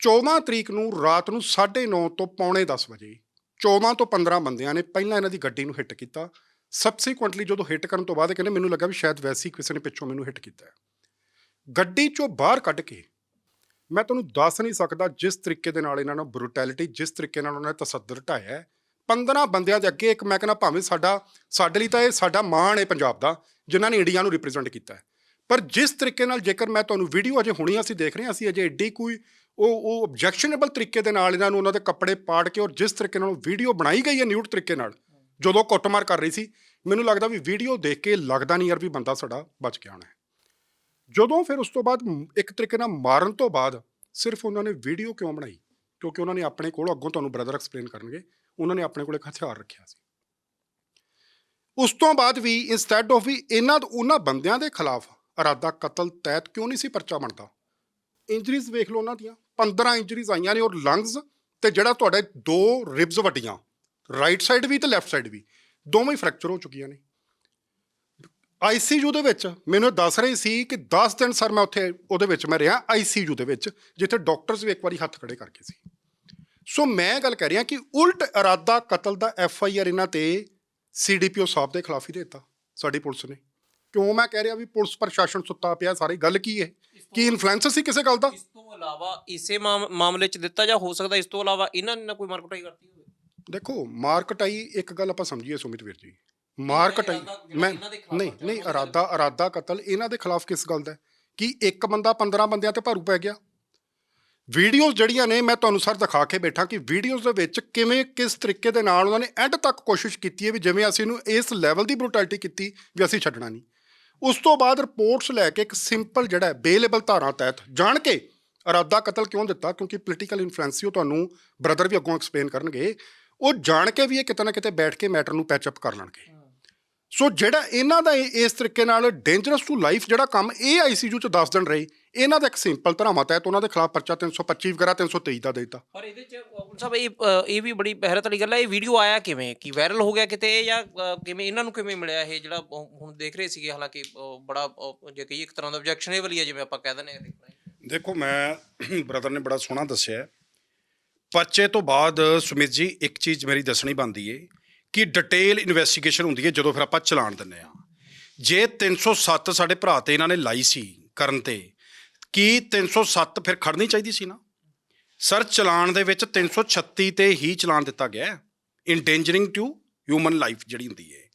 14 ਤਰੀਕ ਨੂੰ ਰਾਤ ਨੂੰ 9:30 ਤੋਂ ਪੌਣੇ 10 ਵਜੇ 14 ਤੋਂ 15 ਬੰਦਿਆਂ ਨੇ ਪਹਿਲਾਂ ਇਹਨਾਂ ਦੀ ਗੱਡੀ ਨੂੰ ਹਿੱਟ ਕੀਤਾ। ਸਬਸੀਕੁਐਂਟਲੀ ਜਦੋਂ ਹਿੱਟ ਕਰਨ ਤੋਂ ਬਾਅਦ ਇਹ ਕਹਿੰਦੇ ਮੈਨੂੰ ਲੱਗਾ ਵੀ ਸ਼ਾਇਦ ਵੈਸੇ ਹੀ ਕਿਸੇ ਨੇ ਪਿੱਛੋਂ ਮੈਨੂੰ ਹਿੱਟ ਕੀਤਾ ਹੈ। ਗੱਡੀ ਚੋਂ ਬਾਹਰ ਕੱਢ ਕੇ ਮੈਂ ਤੁਹਾਨੂੰ ਦੱਸ ਨਹੀਂ ਸਕਦਾ ਜਿਸ ਤਰੀਕੇ ਦੇ ਨਾਲ ਇਹਨਾਂ ਨੂੰ ਬਰੂਟੈਲਿਟੀ ਜਿਸ ਤਰੀਕੇ ਨਾਲ ਉਹਨਾਂ ਨੇ ਤਸੱਦਰ ਢਾਇਆ ਹੈ। 15 ਬੰਦਿਆਂ ਦੇ ਅੱਗੇ ਇੱਕ ਮੈਂ ਕਹਿੰਦਾ ਭਾਵੇਂ ਸਾਡਾ, ਸਾਡੇ ਲਈ ਤਾਂ ਇਹ ਸਾਡਾ ਮਾਣ ਹੈ ਪੰਜਾਬ ਦਾ, ਜਿਨ੍ਹਾਂ ਨੇ ਇੰਡੀਆ ਨੂੰ ਰਿਪਰੈਜ਼ੈਂਟ ਕੀਤਾ ਹੈ। ਪਰ ਜਿਸ ਤਰੀਕੇ ਨਾਲ ਜੇਕਰ ਮੈਂ ਤੁਹਾਨੂੰ ਵੀਡੀਓ ਅਜੇ ਹੁਣੀ ਅਸੀਂ ਦੇਖ ਰਹੇ ਹਾਂ, ਅਸੀਂ ਅਜੇ ਏਡੀ ਕੋਈ ਉਹ ਉਹ ਆਬਜੈਕਸ਼ਨੇਬਲ ਤਰੀਕੇ ਦੇ ਨਾਲ ਇਹਨਾਂ ਨੂੰ ਉਹਨਾਂ ਦੇ ਕੱਪੜੇ ਪਾੜ ਕੇ ਔਰ ਜਿਸ ਤਰੀਕੇ ਨਾਲ ਵੀਡੀਓ ਬਣਾਈ ਗਈ ਹੈ ਨਿਊਟ ਤਰੀਕੇ ਨਾਲ, ਜਦੋਂ ਕੁੱਟਮਾਰ ਕਰ ਰਹੀ ਸੀ, ਮੈਨੂੰ ਲੱਗਦਾ ਵੀ ਵੀਡੀਓ ਦੇਖ ਕੇ ਲੱਗਦਾ ਨਹੀਂ ਯਾਰ ਵੀ ਬੰਦਾ ਸਾਡਾ ਬਚ ਗਿਆ ਹੋਣਾ ਜਦੋਂ ਫਿਰ ਉਸ ਤੋਂ ਬਾਅਦ ਇੱਕ ਤਰੀਕੇ ਨਾਲ ਮਾਰਨ ਤੋਂ ਬਾਅਦ ਸਿਰਫ ਉਹਨਾਂ ਨੇ ਵੀਡੀਓ ਕਿਉਂ ਬਣਾਈ? ਕਿਉਂਕਿ ਉਹਨਾਂ ਨੇ ਆਪਣੇ ਕੋਲ ਅੱਗੋਂ ਤੁਹਾਨੂੰ ਬ੍ਰਦਰ ਐਕਸਪਲੇਨ ਕਰਨਗੇ, ਉਹਨਾਂ ਨੇ ਆਪਣੇ ਕੋਲ ਇੱਕ ਹਥਿਆਰ ਰੱਖਿਆ ਸੀ। ਉਸ ਤੋਂ ਬਾਅਦ ਵੀ ਇਨਸਟੈਡ ਆਫ ਵੀ ਇਹਨਾਂ ਉਹਨਾਂ ਬੰਦਿਆਂ ਦੇ ਖਿਲਾਫ ਅਰਾਦਾ ਕਤਲ ਤਹਿਤ ਕਿਉਂ ਨਹੀਂ ਸੀ ਪਰਚਾ ਬਣਦਾ? ਇੰਜਰੀਜ਼ ਵੇਖ ਲਓ ਉਹਨਾਂ ਦੀਆਂ। 15 ਇੰਜਰੀਜ਼ ਆਈਆਂ ਨੇ ਔਰ ਲੰਗਸ ਤੇ ਜਿਹੜਾ ਤੁਹਾਡੇ ਦੋ ਰਿਬਸ ਵੱਡੀਆਂ ਰਾਈਟ ਸਾਈਡ ਵੀ ਤੇ ਲੈਫਟ ਸਾਈਡ ਵੀ, ਦੋਵੇਂ ਫ੍ਰੈਕਚਰ ਹੋ ਚੁੱਕੀਆਂ ਨੇ। ਆਈਸੀਯੂ ਦੇ ਵਿੱਚ। ਮੈਨੂੰ ਦੱਸ ਰਹੇ ਸੀ ਕਿ 10 ਦਿਨ ਸਰ ਮੈਂ ਉੱਥੇ ਉਹਦੇ ਵਿੱਚ ਮੈਂ ਰਿਹਾ ਆਈਸੀਯੂ ਦੇ ਵਿੱਚ ਜਿੱਥੇ ਡਾਕਟਰਸ ਵੀ ਇੱਕ ਵਾਰੀ ਹੱਥ ਖੜੇ ਕਰਕੇ ਸੀ। ਸੋ ਮੈਂ ਗੱਲ ਕਰ ਰਿਹਾ ਕਿ ਉਲਟ ਇਰਾਦਾ ਕਤਲ ਦਾ ਐਫ ਆਈ ਆਰ ਇਹਨਾਂ ਤੇ ਸੀਡੀਪੀਓ ਸਾਹਿਬ ਦੇ ਖਿਲਾਫ ਹੀ ਦਿੱਤਾ ਸਾਡੀ ਪੁਲਿਸ ਨੇ। ਕਿਉਂ ਮੈਂ ਕਹਿ ਰਿਹਾ ਵੀ ਪੁਲਿਸ ਪ੍ਰਸ਼ਾਸਨ ਸੁੱਤਾ ਪਿਆ ਸਾਰੀ ਗੱਲ ਕੀ ਹੈ? ਕੀ ਇਨਫਲੂਐਂਸਰ ਸੀ ਕਿਸੇ ਗੱਲ ਦਾ? ਇਸ ਤੋਂ ਇਲਾਵਾ ਇਸੇ ਮਾਮ- ਮਾਮਲੇ 'ਚ ਦਿੱਤਾ ਜਾਂ ਹੋ ਸਕਦਾ ਇਸ ਤੋਂ ਇਲਾਵਾ ਇਹਨਾਂ ਨਾ ਕੋਈ ਮਾਰਕਟਾਈ ਕਰਤੀ ਹੋਵੇ? ਦੇਖੋ ਮਾਰਕਟਾਈ ਇੱਕ ਗੱਲ ਆਪਾਂ ਸਮਝੀਏ ਸੁਮਿਤ ਵੀਰ ਜੀ। ਇਰਾਦਾ ਜਿਹੜਾ ਮੈਂ ਇਹਨਾਂ ਨਹੀਂ ਨਹੀਂ ਇਰਾਦਾ ਇਰਾਦਾ ਕਤਲ ਇਹਨਾਂ ਦੇ ਖਿਲਾਫ ਕਿਸ ਗੱਲ ਦਾ ਹੈ? ਕਿ ਇੱਕ ਬੰਦਾ 15 ਬੰਦਿਆਂ ਤੇ ਭਾਰੂ ਪੈ ਗਿਆ? ਵੀਡੀਓਜ਼ ਜਿਹੜੀਆਂ ਨੇ ਮੈਂ ਤੁਹਾਨੂੰ ਸਰ ਦਿਖਾ ਕੇ ਬੈਠਾ ਕਿ ਵੀਡੀਓਜ਼ ਦੇ ਵਿੱਚ ਕਿਵੇਂ ਕਿਸ ਤਰੀਕੇ ਦੇ ਨਾਲ ਉਹਨਾਂ ਨੇ ਐਂਡ ਤੱਕ ਕੋਸ਼ਿਸ਼ ਕੀਤੀ ਹੈ ਵੀ ਜਿਵੇਂ ਅਸੀਂ ਨੂੰ ਇਸ ਲੈਵਲ ਦੀ ਬਰੂਟੈਲਿਟੀ ਕੀਤੀ ਵੀ ਅਸੀਂ ਛੱਡਣਾ ਨਹੀਂ। ਉਸ ਤੋਂ ਬਾਅਦ ਰਿਪੋਰਟਸ ਲੈ ਕੇ ਇੱਕ ਸਿੰਪਲ ਜਿਹੜਾ ਹੈ ਬੇਲੇਬਲ ਧਾਰਾ ਤਹਿਤ ਜਾਣ ਕੇ ਇਰਾਦਾ ਕਤਲ ਕਿਉਂ ਦਿੱਤਾ? ਕਿਉਂਕਿ ਪੋਲੀਟੀਕਲ ਇਨਫਲੂਐਂਸ ਸੀ ਉਹ ਤੁਹਾਨੂੰ ਬ੍ਰਦਰ ਵੀ ਅੱਗੋਂ ਐਕਸਪਲੇਨ ਕਰਨਗੇ। ਉਹ ਜਾਣ ਕੇ ਵੀ ਇਹ ਕਿਤੇ ਨਾ ਕਿਤੇ ਬੈਠ ਕੇ ਮੈਟਰ ਨੂੰ ਪੈਚ ਅਪ ਕਰ ਲੈਣਗੇ। ਸੋ ਜਿਹੜਾ ਇਹਨਾਂ ਦਾ ਇਸ ਤਰੀਕੇ ਨਾਲ ਡੇਂਜਰਸ ਟੂ ਲਾਈਫ ਜਿਹੜਾ ਕੰਮ ਇਹ ਆਈਸੀਯੂ ਚ 10 ਦਿਨ ਰਹੀ ਇਹਨਾਂ ਦਾ ਇੱਕ ਸਿੰਪਲ ਧਰਾਵਾਂ ਤਹਿਤ ਉਹਨਾਂ ਦੇ ਖਿਲਾਫ ਪਰਚਾ 325 ਵਗੈਰਾ 323 ਦਾ ਦੇ ਦਿੱਤਾ। ਪਰ ਇਹਦੇ 'ਚ ਅਹ, ਸਾਹਿਬ ਇਹ ਇਹ ਵੀ ਬੜੀ ਹੈਰਤ ਵਾਲੀ ਗੱਲ ਹੈ ਇਹ ਵੀਡੀਓ ਆਇਆ ਕਿਵੇਂ? ਕਿ ਵਾਇਰਲ ਹੋ ਗਿਆ ਕਿਤੇ ਜਾਂ ਕਿਵੇਂ ਇਹਨਾਂ ਨੂੰ ਕਿਵੇਂ ਮਿਲਿਆ ਇਹ ਜਿਹੜਾ ਹੁਣ ਦੇਖ ਰਹੇ ਸੀਗੇ? ਹਾਲਾਂਕਿ ਬੜਾ ਜੇ ਕਹੀਏ ਇੱਕ ਤਰ੍ਹਾਂ ਦਾ ਆਬਜੈਕਸ਼ਨੇਬਲ ਹੀ ਹੈ ਜਿਵੇਂ ਆਪਾਂ ਕਹਿ ਦਿੰਦੇ ਹਾਂ। ਦੇਖੋ ਮੈਂ ਬ੍ਰਦਰ ਨੇ ਬੜਾ ਸੋਹਣਾ ਦੱਸਿਆ। ਪਰਚੇ ਤੋਂ ਬਾਅਦ ਸੁਮਿਤ ਜੀ ਇੱਕ ਚੀਜ਼ ਮੇਰੀ ਦੱਸਣੀ ਬਣਦੀ ਏ। ਕਿ ਡਿਟੇਲ ਇਨਵੈਸਟੀਗੇਸ਼ਨ ਹੁੰਦੀ ਹੈ ਜਦੋਂ ਫਿਰ ਆਪਾਂ ਚਲਾਨ ਦਿੰਨੇ ਆ ਜੇ 307 ਸਾਡੇ ਭਰਾ ਤੇ ਇਹਨਾਂ ਨੇ ਲਾਈ ਸੀ ਕਰਨ ਤੇ, ਕੀ 307 ਫਿਰ ਖੜਨੀ ਚਾਹੀਦੀ ਸੀ ਨਾ? ਸਰ ਚਲਾਨ ਦੇ ਵਿੱਚ 336 ਤੇ ਹੀ ਚਲਾਨ ਦਿੱਤਾ ਗਿਆ ਇੰਡੇਂਜਰਿੰਗ ਟੂ ਹਿਊਮਨ ਲਾਈਫ ਜਿਹੜੀ ਹੁੰਦੀ ਹੈ।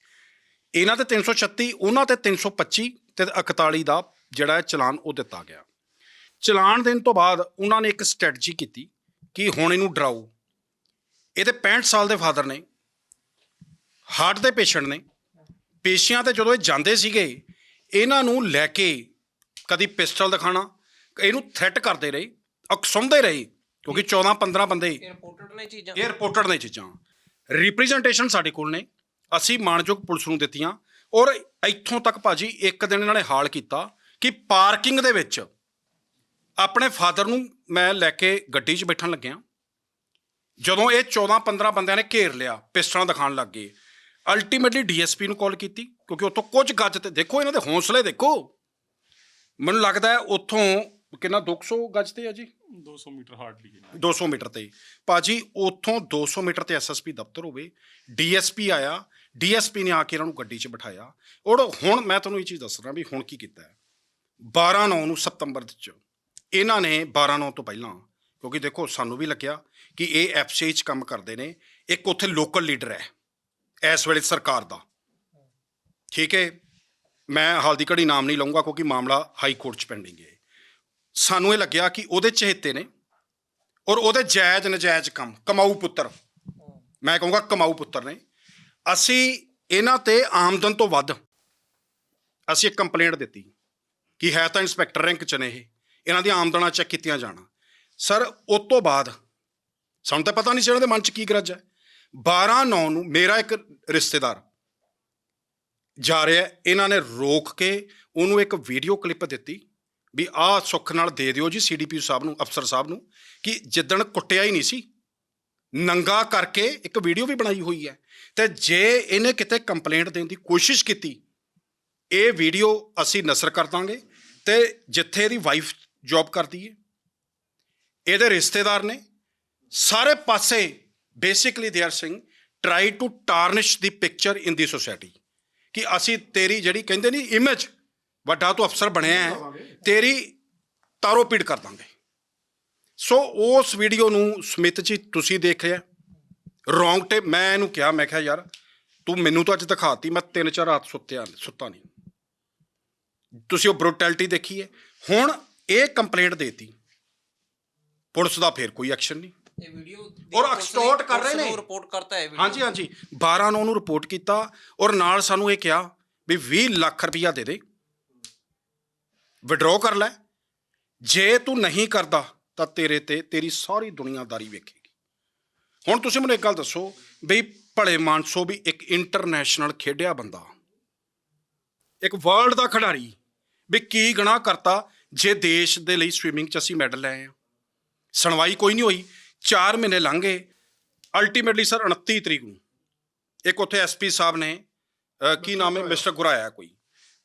ਇਹਨਾਂ ਤੇ 336 ਉਹਨਾਂ ਤੇ 325 ਤੇ 41 ਦਾ ਜਿਹੜਾ ਹੈ ਚਲਾਨ ਉਹ ਦਿੱਤਾ ਗਿਆ। ਚਲਾਨ ਦੇਣ ਤੋਂ ਬਾਅਦ ਉਹਨਾਂ ਨੇ ਇੱਕ ਸਟ੍ਰੈਟਜੀ ਕੀਤੀ ਕਿ ਹੁਣ ਇਹਨੂੰ ਡਰਾਓ। ਇਹਦੇ 65 ਸਾਲ ਦੇ ਫਾਦਰ ਨੇ। ਹਾਰਟ ਦੇ ਪੇਸ਼ੈਂਟ ਨੇ। ਪੇਸ਼ੀਆਂ ਤੇ ਜਦੋਂ ਇਹ ਜਾਂਦੇ ਸੀਗੇ ਇਹਨਾਂ ਨੂੰ ਲੈ ਕੇ ਕਦੀ ਪਿਸਟਲ ਦਿਖਾਣਾ ਇਹਨੂੰ ਥ੍ਰੈਟ ਕਰਦੇ ਰਹੇ ਅਕਸੁੰਦੇ ਰਹੇ ਕਿਉਂਕਿ 14 15 ਬੰਦੇ ਇਹ ਰਿਪੋਰਟਡ ਨੇ ਚੀਜ਼ਾਂ। ਇਹ ਰਿਪੋਰਟਡ ਨੇ ਚੀਜ਼ਾਂ। ਰਿਪਰੈਜ਼ੈਂਟੇਸ਼ਨ ਸਾਡੇ ਕੋਲ ਨੇ। ਅਸੀਂ ਮਾਨਯੋਗ ਪੁਲਿਸ ਨੂੰ ਦਿੱਤੀਆਂ ਔਰ ਇੱਥੋਂ ਤੱਕ ਭਾਜੀ ਇੱਕ ਦਿਨ ਇਹਨਾਂ ਨੇ ਹਾਲ ਕੀਤਾ ਕਿ ਪਾਰਕਿੰਗ ਦੇ ਵਿੱਚ ਆਪਣੇ ਫਾਦਰ ਨੂੰ ਮੈਂ ਲੈ ਕੇ ਗੱਡੀ 'ਚ ਬੈਠਣ ਲੱਗਿਆ। ਜਦੋਂ ਇਹ 14 15 ਬੰਦਿਆਂ ਨੇ ਘੇਰ ਲਿਆ ਪਿਸਟਲਾਂ ਦਿਖਾਉਣ ਲੱਗ ਗਏ। ਅਲਟੀਮੇਟਲੀ ਡੀਐਸਪੀ ਨੂੰ ਕਾਲ ਕੀਤੀ ਕਿਉਂਕਿ ਉੱਥੋਂ ਕੁਝ ਗੱਜ ਤੇ ਦੇਖੋ ਇਹਨਾਂ ਦੇ ਹੌਸਲੇ ਦੇਖੋ। ਮੈਨੂੰ ਲੱਗਦਾ ਹੈ ਉੱਥੋਂ ਕਿੰਨਾ 200 ਗੱਜ ਤੇ ਆ ਜੀ? 200 ਮੀਟਰ ਹਾਰਡਲੀ 200 ਮੀਟਰ ਤੇ। ਭਾਜੀ ਉੱਥੋਂ 200 ਮੀਟਰ ਤੇ ਐਸਐਸਪੀ ਦਫ਼ਤਰ ਹੋਵੇ ਡੀਐਸਪੀ ਆਇਆ ਡੀਐਸਪੀ ਨੇ ਆ ਕੇ ਇਹਨਾਂ ਨੂੰ ਗੱਡੀ 'ਚ ਬਿਠਾਇਆ। ਔਰ ਹੁਣ ਮੈਂ ਤੁਹਾਨੂੰ ਇਹ ਚੀਜ਼ ਦੱਸ ਰਿਹਾ ਵੀ ਹੁਣ ਕੀ ਕੀਤਾ ਹੈ। 12 9 ਨੂੰ ਸਤੰਬਰ ਦੇ 'ਚ ਇਹਨਾਂ ਨੇ 12 9 ਤੋਂ ਪਹਿਲਾਂ ਕਿਉਂਕਿ ਦੇਖੋ ਸਾਨੂੰ ਵੀ ਲੱਗਿਆ ਕਿ ਇਹ ਐਫਸੀਆਈ 'ਚ ਕੰਮ ਕਰਦੇ ਨੇ ਇੱਕ ਉੱਥੇ ਲੋਕਲ ਲੀਡਰ ਹੈ। ਇਸ ਵੇਲੇ ਸਰਕਾਰ ਦਾ। ਠੀਕ ਹੈ? ਮੈਂ ਹਾਲ ਦੀ ਘੜੀ ਨਾਮ ਨਹੀਂ ਲਵਾਂਗਾ ਕਿਉਂਕਿ ਮਾਮਲਾ ਹਾਈ ਕੋਰਟ 'ਚ ਪੈਂਡਿੰਗ ਹੈ। ਸਾਨੂੰ ਇਹ ਲੱਗਿਆ ਕਿ ਉਹਦੇ ਚਹੇਤੇ ਨੇ ਔਰ ਉਹਦੇ ਜਾਇਜ਼ ਨਜਾਇਜ਼ ਕੰਮ, ਕਮਾਊ ਪੁੱਤਰ। ਮੈਂ ਕਹੂੰਗਾ ਕਮਾਊ ਪੁੱਤਰ ਨੇ। ਅਸੀਂ ਇਹਨਾਂ ਤੇ ਆਮਦਨ ਤੋਂ ਵੱਧ ਅਸੀਂ ਇੱਕ ਕੰਪਲੇਂਟ ਦਿੱਤੀ ਕਿ ਹੈ ਤਾਂ ਇੰਸਪੈਕਟਰ ਰੈਂਕ ਚ ਨੇ ਇਹ। ਇਹਨਾਂ ਦੀਆਂ ਆਮਦਨਾਂ ਚੈੱਕ ਕੀਤੀਆਂ ਜਾਣਾ। ਸਰ ਉਸ ਤੋਂ ਬਾਅਦ ਸਾਨੂੰ ਤਾਂ ਪਤਾ ਨਹੀਂ ਸੀ ਇਹਨਾਂ ਦੇ ਮਨ ਚ ਕੀ ਗਰਜ ਹੈ। 12 9 ਨੂੰ ਮੇਰਾ ਇੱਕ ਰਿਸ਼ਤੇਦਾਰ ਜਾ ਰਿਹਾ ਇਹਨਾਂ ਨੇ ਰੋਕ ਕੇ ਉਹਨੂੰ ਇੱਕ ਵੀਡੀਓ ਕਲਿੱਪ ਦਿੱਤੀ ਵੀ ਆਹ ਸੁੱਖ ਨਾਲ ਦੇ ਦਿਓ ਜੀ ਸੀਡੀਪੀ ਸਾਹਿਬ ਨੂੰ, ਅਫਸਰ ਸਾਹਿਬ ਨੂੰ, ਕਿ ਜਿੱਦਣ ਕੁੱਟਿਆ ਹੀ ਨਹੀਂ ਸੀ, ਨੰਗਾ ਕਰਕੇ ਇੱਕ ਵੀਡੀਓ ਵੀ ਬਣਾਈ ਹੋਈ ਹੈ। ਤੇ ਜੇ ਇਹਨੇ ਕਿਤੇ ਕੰਪਲੇਂਟ ਦੇਣ ਦੀ ਕੋਸ਼ਿਸ਼ ਕੀਤੀ, ਇਹ ਵੀਡੀਓ ਅਸੀਂ ਨਸਰ ਕਰ ਦਾਂਗੇ ਤੇ ਜਿੱਥੇ ਇਹਦੀ ਵਾਈਫ ਜੌਬ ਕਰਦੀ ਹੈ, ਇਹਦੇ ਰਿਸ਼ਤੇਦਾਰ ਨੇ ਸਾਰੇ ਪਾਸੇ basically the R Singh try to tarnish the picture in the society ਕਿ ਅਸੀਂ ਤੇਰੀ ਜਿਹੜੀ ਕਹਿੰਦੇ ਨਹੀਂ ਇਮੇਜ ਵੱਡਾ ਤੂੰ ਅਫਸਰ ਬਣਿਆ ਹੈ ਤੇਰੀ ਤਾਰੋ ਪੀੜ ਕਰ ਦਾਂਗੇ ਸੋ ਉਸ ਵੀਡੀਓ ਨੂੰ ਸਮਿਤ ਜੀ ਤੁਸੀਂ ਦੇਖ ਦੇਖਿਆ ਰੋਂਗ ਟੇ ਮੈਂ ਇਹਨੂੰ ਕਿਹਾ ਮੈਂ ਕਿਹਾ ਯਾਰ ਤੂੰ ਮੈਨੂੰ ਤਾਂ ਅੱਜ ਦਿਖਾਤੀ ਮੈਂ ਤਿੰਨ ਚਾਰ ਰਾਤ ਸੁੱਤਿਆ ਸੁੱਤਾ ਨਹੀਂ ਤੁਸੀਂ ਉਹ ਬਰੂਟੈਲਿਟੀ ਦੇਖੀ ਹੈ ਹੁਣ ਇਹ ਕੰਪਲੇਂਟ ਦੇਤੀ ਪੁਲਿਸ ਦਾ ਫੇਰ ਕੋਈ ਐਕਸ਼ਨ ਨਹੀਂ ਇਹ ਵੀਡੀਓ ਔਰ extort ਕਰ ਰਹੇ ਨੇ। ਰਿਪੋਰਟ ਕਰਤਾ ਹੈ video। ਹਾਂਜੀ ਹਾਂਜੀ। 12 ਨੂੰ ਉਹਨੂੰ ਰਿਪੋਰਟ ਕੀਤਾ ਔਰ ਨਾਲ ਸਾਨੂੰ ਇਹ ਕਿਹਾ ਵੀ 20 ਲੱਖ ਰੁਪਇਆ ਦੇ ਦੇ। ਵਿਡਰਾਅ ਕਰ ਲੈ। ਜੇ ਤੂੰ ਨਹੀਂ ਕਰਦਾ ਤਾਂ ਤੇਰੇ ਤੇ ਤੇਰੀ ਸਾਰੀ ਦੁਨੀਆਦਾਰੀ ਵੇਖੇਗੀ। ਹੁਣ ਤੁਸੀਂ ਮੈਨੂੰ ਇੱਕ ਗੱਲ ਦੱਸੋ ਬਈ ਭਲੇ ਮਾਨਸੋ ਵੀ ਇੱਕ ਇੰਟਰਨੈਸ਼ਨਲ ਖੇਡਿਆ ਬੰਦਾ। ਇੱਕ ਵਰਲਡ ਦਾ ਖਿਡਾਰੀ ਵੀ ਕੀ ਗਨਾਹ ਕਰਤਾ ਜੇ ਦੇਸ਼ ਦੇ ਲਈ ਸਵਿਮਿੰਗ ਚ ਅਸੀਂ ਮੈਡਲ ਲੈ ਆਏ ਆ। ਸੁਣਵਾਈ ਕੋਈ ਨਹੀਂ ਹੋਈ। 4 ਮਹੀਨੇ ਲੰਘ ਗਏ। ਅਲਟੀਮੇਟਲੀ ਸਰ 29 ਤਰੀਕ ਨੂੰ। ਇੱਕ ਉੱਥੇ ਐਸਪੀ ਸਾਹਿਬ ਨੇ ਕੀ ਨਾਮ ਹੈ? ਮਿਸਟਰ ਗੁਰਾਇਆ ਕੋਈ।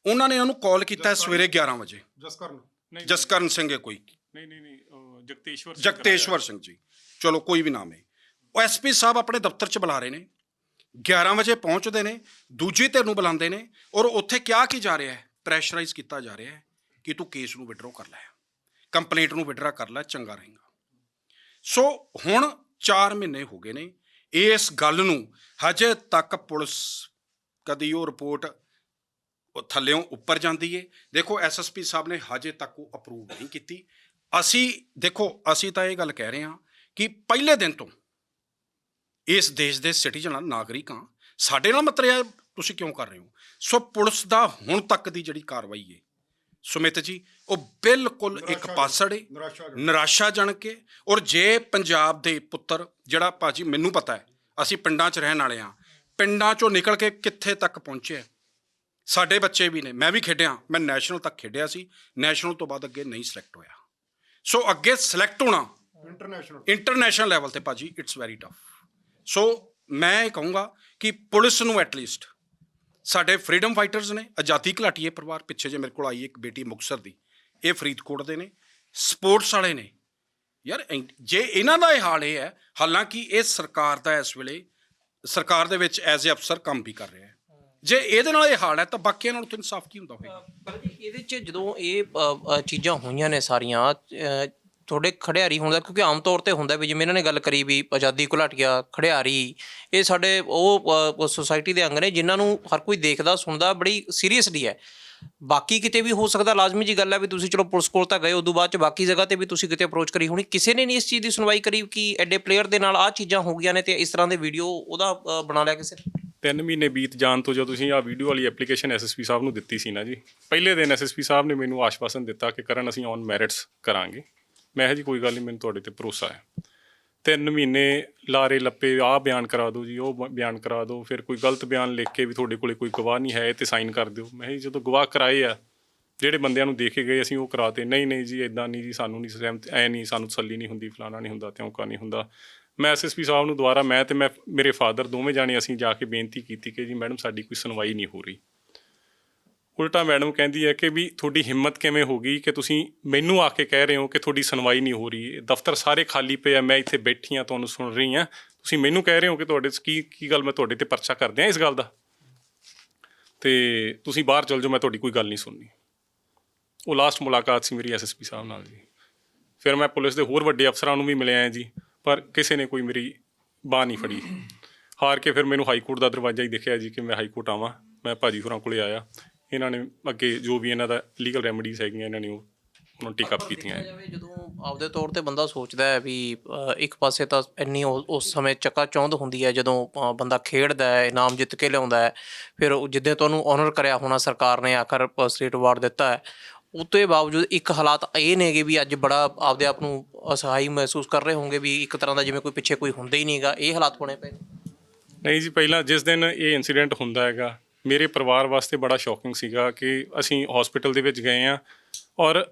ਉਹਨਾਂ ਨੇ ਉਹਨੂੰ ਕਾਲ ਕੀਤਾ ਸਵੇਰੇ 11 ਵਜੇ। ਜਸਕਰਨ। ਨਹੀਂ ਜਸਕਰਨ ਸਿੰਘ ਹੈ ਕੋਈ। ਨਹੀਂ ਨਹੀਂ ਨਹੀਂ ਜਗਤੇਸ਼ਵਰ ਸਿੰਘ ਜਗਤੇਸ਼ਵਰ ਸਿੰਘ ਜੀ। ਚਲੋ ਕੋਈ ਵੀ ਨਾਮ ਹੈ। ਉਹ ਐਸਪੀ ਸਾਹਿਬ ਆਪਣੇ ਦਫ਼ਤਰ 'ਚ ਬੁਲਾ ਰਹੇ ਨੇ। 11 ਵਜੇ ਪਹੁੰਚਦੇ ਨੇ। ਦੂਜੀ ਧਿਰ ਨੂੰ ਬੁਲਾਉਂਦੇ ਨੇ। ਔਰ ਉੱਥੇ ਕਿਹਾ ਕੀ ਜਾ ਰਿਹਾ ਹੈ? ਪ੍ਰੈਸ਼ਰਾਈਜ਼ ਕੀਤਾ ਜਾ ਰਿਹਾ ਹੈ ਕਿ ਤੂੰ ਕੇਸ ਨੂੰ ਵਿਡਰੋ ਕਰ ਲੈ। ਕੰਪਲੇਂਟ ਨੂੰ ਵਿਡਰਾ ਕਰ ਲੈ ਚੰਗਾ ਰਹੇਗਾ। ਸੋ ਹੁਣ 4 ਮਹੀਨੇ ਹੋ ਗਏ ਨੇ। ਇਸ ਗੱਲ ਨੂੰ ਹਜੇ ਤੱਕ ਪੁਲਿਸ ਕਦੀ ਉਹ ਰਿਪੋਰਟ ਉਹ ਥੱਲਿਓਂ ਉੱਪਰ ਜਾਂਦੀ ਏ। ਦੇਖੋ ਐਸਐਸਪੀ ਸਾਹਿਬ ਨੇ ਹਜੇ ਤੱਕ ਉਹ ਅਪਰੂਵ ਨਹੀਂ ਕੀਤੀ। ਅਸੀਂ, ਦੇਖੋ, ਅਸੀਂ ਤਾਂ ਇਹ ਗੱਲ ਕਹਿ ਰਹੇ ਹਾਂ ਕਿ ਪਹਿਲੇ ਦਿਨ ਤੋਂ ਇਸ ਦੇਸ਼ ਦੇ ਸਿਟੀਜ਼ਨ ਆ, ਨਾਗਰਿਕ ਹਾਂ ਸਾਡੇ ਨਾਲ ਮਤਰਿਆ ਤੁਸੀਂ ਕਿਉਂ ਕਰ ਰਹੇ ਹੋ? ਸੋ ਪੁਲਿਸ ਦਾ ਹੁਣ ਤੱਕ ਦੀ ਜਿਹੜੀ ਕਾਰਵਾਈ ਏ ਸੁਮਿਤ ਜੀ ਉਹ ਬਿਲਕੁਲ ਇੱਕ। ਪਾਸੜ ਏ ਨਿਰਾਸ਼ਾਜਨਕ। ਨਿਰਾਸ਼ਾਜਨਕ ਕੇ ਔਰ ਜੇ ਪੰਜਾਬ ਦੇ ਪੁੱਤਰ ਜਿਹੜਾ ਭਾਜੀ ਮੈਨੂੰ ਪਤਾ ਹੈ ਅਸੀਂ ਪਿੰਡਾਂ 'ਚ ਰਹਿਣ ਵਾਲੇ ਹਾਂ ਪਿੰਡਾਂ 'ਚੋਂ ਨਿਕਲ ਕੇ ਕਿੱਥੇ ਤੱਕ ਪਹੁੰਚੇ। ਸਾਡੇ ਬੱਚੇ ਵੀ ਨੇ ਮੈਂ ਵੀ ਖੇਡਿਆ ਮੈਂ ਨੈਸ਼ਨਲ ਤੱਕ ਖੇਡਿਆ ਸੀ ਨੈਸ਼ਨਲ ਤੋਂ ਬਾਅਦ ਅੱਗੇ ਨਹੀਂ ਸਿਲੈਕਟ ਹੋਇਆ ਸੋ ਅੱਗੇ ਸਿਲੈਕਟ ਹੋਣਾ ਇੰਟਰਨੈਸ਼ਨਲ ਇੰਟਰਨੈਸ਼ਨਲ ਲੈਵਲ ਤੇ ਭਾਜੀ ਇਟਸ ਵੈਰੀ ਟਫ ਸੋ ਮੈਂ ਇਹ ਕਹੂੰਗਾ ਕਿ ਪੁਲਿਸ ਨੂੰ ਐਟਲੀਸਟ ਸਾਡੇ ਫਰੀडम ਫਾਈਟਰਸ ਨੇ, ਆਜ਼ਾਦੀ ਘਲਾਟੀਏ ਪਰਿਵਾਰ ਪਿੱਛੇ ਜੇ ਮੇਰੇ ਕੋਲ ਆਈ ਇੱਕ ਬੇਟੀ ਮੁਕਸਰ ਦੀ, ਇਹ ਫਰੀਦਕੋਟ ਦੇ ਨੇ ਸਪੋਰਟਸ ਵਾਲੇ ਨੇ। ਯਾਰ ਜੇ ਇਹਨਾਂ ਦਾ ਇਹ ਹਾਲ ਇਹ ਹੈ, ਹਾਲਾਂਕਿ ਇਹ ਸਰਕਾਰ ਦਾ ਇਸ ਵੇਲੇ, ਸਰਕਾਰ ਦੇ ਵਿੱਚ ਐਜ਼ ਅ ਅਫਸਰ ਕੰਮ ਵੀ ਕਰ ਰਿਹਾ ਹੈ। ਜੇ ਇਹਦੇ ਨਾਲ ਇਹ ਹਾਲ ਹੈ, ਤਾਂ ਬਾਕੀਆਂ ਨਾਲ ਤਾਂ ਇਨਸਾਫ ਕੀ ਹੁੰਦਾ ਹੋਵੇਗਾ? ਇਹਦੇ ਚ ਜਦੋਂ ਇਹ ਚੀਜ਼ਾਂ ਹੋਈਆਂ ਨੇ ਸਾਰੀਆਂ ਤੁਹਾਡੇ ਖੜਿਆਰੀ ਹੋਣ ਦਾ, ਕਿਉਂਕਿ ਆਮ ਤੌਰ ਤੇ ਹੁੰਦਾ ਵੀ ਜਿਵੇਂ ਇਹਨਾਂ ਨੇ ਗੱਲ ਕਰੀ ਵੀ ਆਜ਼ਾਦੀ ਘੁਲਾਟੀਆ ਖੜਿਆਰੀ ਇਹ ਸਾਡੇ ਉਹ ਸੋਸਾਇਟੀ ਦੇ ਅੰਗ ਨੇ ਜਿਨ੍ਹਾਂ ਨੂੰ ਹਰ ਕੋਈ ਦੇਖਦਾ, ਸੁਣਦਾ, ਬੜੀ ਸੀਰੀਅਸਲੀ ਹੈ। ਬਾਕੀ ਕਿਤੇ ਵੀ ਹੋ ਸਕਦਾ, ਲਾਜ਼ਮੀ ਜੀ ਗੱਲ ਹੈ ਵੀ ਤੁਸੀਂ ਚਲੋ ਪੁਲਿਸ ਕੋਲ ਤਾਂ ਗਏ, ਉਦੋਂ ਬਾਅਦ ਚ ਬਾਕੀ ਜਗ੍ਹਾ ਤੇ ਵੀ ਤੁਸੀਂ ਕਿਤੇ ਅਪਰੋਚ ਕਰੀ ਹੋਣੀ। ਕਿਸੇ ਨੇ ਨਹੀਂ ਇਸ ਚੀਜ਼ ਦੀ ਸੁਣਵਾਈ ਕਰੀ ਕਿ ਐਡੇ ਪਲੇਅਰ ਦੇ ਨਾਲ ਆਹ ਚੀਜ਼ਾਂ ਹੋ ਗਈਆਂ ਨੇ ਤੇ ਇਸ ਤਰ੍ਹਾਂ ਦੇ ਵੀਡੀਓ ਉਹਦਾ ਬਣਾ ਲਿਆ ਕਿਸੇ ਨੇ? ਤਿੰਨ ਮਹੀਨੇ ਬੀਤ ਜਾਣ ਤੋਂ ਜਦੋਂ ਤੁਸੀਂ ਆ ਵੀਡੀਓ ਵਾਲੀ ਐਪਲੀਕੇਸ਼ਨ ਐਸਐਸਪੀ ਸਾਹਿਬ ਨੂੰ ਦਿੱਤੀ ਸੀ ਨਾ ਜੀ, ਪਹਿਲੇ ਦਿਨ ਐਸਐਸਪੀ ਸਾਹਿਬ ਨੇ ਮੈਨੂੰ ਆਸ਼ਵਾਸਨ ਦਿੱਤਾ ਕਿ ਕਰਨ ਅਸੀਂ ਔਨ ਮੈਰਿਟਸ ਕਰਾਂਗੇ। ਮੈਂ ਕਿਹਾ ਜੀ ਕੋਈ ਗੱਲ ਨਹੀਂ ਮੈਨੂੰ ਤੁਹਾਡੇ ਤੇ ਭਰੋਸਾ ਹੈ। ਤਿੰਨ ਮਹੀਨੇ ਲਾਰੇ ਲੱਪੇ ਆਹ ਬਿਆਨ ਕਰਾ ਦਿਓ ਜੀ ਉਹ ਬ- ਬਿਆਨ ਕਰਾ ਦਿਓ ਫਿਰ ਕੋਈ ਗਲਤ ਬਿਆਨ ਲਿਖ ਕੇ ਵੀ ਤੁਹਾਡੇ ਕੋਲੇ ਕੋਈ ਗਵਾਹ ਨਹੀਂ ਹੈ ਇਹ ਤੇ ਸਾਈਨ ਕਰ ਦਿਓ। ਮੈਂ ਕਿਹਾ ਜੀ, ਜਦੋਂ ਗਵਾਹ ਕਰਾਏ ਆ ਜਿਹੜੇ ਬੰਦਿਆਂ ਨੂੰ ਦੇਖ ਕੇ ਗਏ ਅਸੀਂ ਉਹ ਕਰਾਤੇ। ਨਹੀਂ ਨਹੀਂ ਜੀ ਇਦਾਂ ਨਹੀਂ ਜੀ ਸਾਨੂੰ ਨਹੀਂ ਸਹਿਮਤ ਐ ਨਹੀਂ ਸਾਨੂੰ ਤਸੱਲੀ ਨਹੀਂ ਹੁੰਦੀ ਫਲਾਣਾ ਨਹੀਂ ਹੁੰਦਾ ਤਿਉਂਕਾ ਨਹੀਂ ਹੁੰਦਾ। ਮੈਂ ਐਸਐਸਪੀ ਸਾਹਿਬ ਨੂੰ ਦੁਬਾਰਾ ਮੈਂ ਤੇ ਮੈਂ ਮੇਰੇ ਫਾਦਰ ਦੋਵੇਂ ਜਾਣੇ ਅਸੀਂ ਜਾ ਕੇ ਬੇਨਤੀ ਕੀਤੀ ਕਿ ਜੀ ਮੈਡਮ ਸਾਡੀ ਕੋਈ ਸੁਣਵਾਈ ਨਹੀਂ ਹੋ ਰਹੀ। ਉਲਟਾ ਮੈਡਮ ਕਹਿੰਦੀ ਹੈ ਕਿ ਵੀ ਤੁਹਾਡੀ ਹਿੰਮਤ ਕਿਵੇਂ ਹੋ ਗਈ ਕਿ ਤੁਸੀਂ ਮੈਨੂੰ ਆ ਕੇ ਕਹਿ ਰਹੇ ਹੋ ਕਿ ਤੁਹਾਡੀ ਸੁਣਵਾਈ ਨਹੀਂ ਹੋ ਰਹੀ? ਦਫ਼ਤਰ ਸਾਰੇ ਖਾਲੀ ਪਏ ਆ, ਮੈਂ ਇੱਥੇ ਬੈਠੀ ਆ ਤੁਹਾਨੂੰ ਸੁਣ ਰਹੀ ਆ ਤੁਸੀਂ ਮੈਨੂੰ ਕਹਿ ਰਹੇ ਹੋ ਕਿ ਤੁਹਾਡੇ 'ਚ ਕੀ ਕੀ ਗੱਲ ਮੈਂ ਤੁਹਾਡੇ ਤੇ ਪਰਚਾ ਕਰ ਦਿਆਂ ਇਸ ਗੱਲ ਦਾ? ਤੇ ਤੁਸੀਂ ਬਾਹਰ ਚਲ ਜਾਓ, ਮੈਂ ਤੁਹਾਡੀ ਕੋਈ ਗੱਲ ਨਹੀਂ ਸੁਣਨੀ। ਉਹ ਲਾਸਟ ਮੁਲਾਕਾਤ ਸੀ ਮੇਰੀ ਐਸਐਸਪੀ ਸਾਹਿਬ ਨਾਲ ਜੀ। ਫਿਰ ਮੈਂ ਪੁਲਿਸ ਦੇ ਹੋਰ ਵੱਡੇ ਅਫਸਰਾਂ ਨੂੰ ਵੀ ਮਿਲਿਆ ਜੀ, ਪਰ ਕਿਸੇ ਨੇ ਕੋਈ ਮੇਰੀ ਬਾਹ ਨਹੀਂ ਫੜੀ। ਹਾਰ ਕੇ ਫਿਰ ਮੈਨੂੰ ਹਾਈ ਕੋਰਟ ਦਾ ਦਰਵਾਜ਼ਾ ਹੀ ਦਿਖਿਆ ਜੀ ਕਿ ਮੈਂ ਹਾਈ ਕੋਰਟ ਆਵਾਂ। ਮੈਂ ਭਾਜੀ ਹੋਰਾਂ ਕੋਲੇ ਆਇਆ। ਇਹਨਾਂ ਨੇ ਅੱਗੇ ਜੋ ਵੀ ਇਹਨਾਂ ਦਾ ਲੀਗਲ ਰੈਮਡੀਜ਼ ਹੈਗੀਆਂ ਇਹਨਾਂ ਨੇ ਉਹ ਉਹਨਾਂ ਟੇਕ ਅਪ ਕੀਤੀਆਂ। ਜਾਵੇ ਜਦੋਂ ਆਪਦੇ ਤੌਰ ਤੇ ਬੰਦਾ ਸੋਚਦਾ ਹੈ ਵੀ ਅ, ਇੱਕ ਪਾਸੇ ਤਾਂ ਇੰਨੀ ਉਹ- ਉਸ ਸਮੇਂ ਚੱਕਾ ਚੌਂਧ ਹੁੰਦੀ ਹੈ ਜਦੋਂ ਅ, ਬੰਦਾ ਖੇਡਦਾ ਹੈ ਇਨਾਮ ਜਿੱਤ ਕੇ ਲਿਆਉਂਦਾ ਹੈ ਫਿਰ ਉਹ ਜਿੱਦਾਂ ਤੁਹਾਨੂੰ ਆਨਰ ਕਰਿਆ ਹੋਣਾ ਸਰਕਾਰ ਨੇ ਆਖਰ ਸਟੇਟ ਅਵਾਰਡ ਦਿੱਤਾ ਹੈ ਉਤੇ ਬਾਵਜੂਦ ਇੱਕ ਹਾਲਾਤ ਇਹ ਨੇਗੇ ਵੀ ਅੱਜ ਬੜਾ ਆਪਦੇ ਆਪ ਨੂੰ ਅਸਹਾਈ ਮਹਿਸੂਸ ਕਰ ਰਹੇ ਹੋਵੋਗੇ ਵੀ ਇੱਕ ਤਰ੍ਹਾਂ ਦਾ ਜਿਵੇਂ ਕੋਈ ਪਿੱਛੇ ਕੋਈ ਹੁੰਦਾ ਹੀ ਨਹੀਂਗਾ ਇਹ ਹਾਲਾਤ ਬਣੇ ਪਏ ਨੇ। ਨਹੀਂ ਜੀ ਪਹਿਲਾਂ ਜਿਸ ਦਿਨ ਇਹ ਇਨਸੀਡੈਂਟ ਹੁੰਦਾ ਹੈਗਾ ਮੇਰੇ ਪਰਿਵਾਰ ਵਾਸਤੇ ਬੜਾ ਸ਼ੌਕਿੰਗ ਸੀਗਾ ਕਿ ਅਸੀਂ ਹਸਪੀਟਲ ਦੇ ਵਿੱਚ ਗਏ ਆ ਔਰ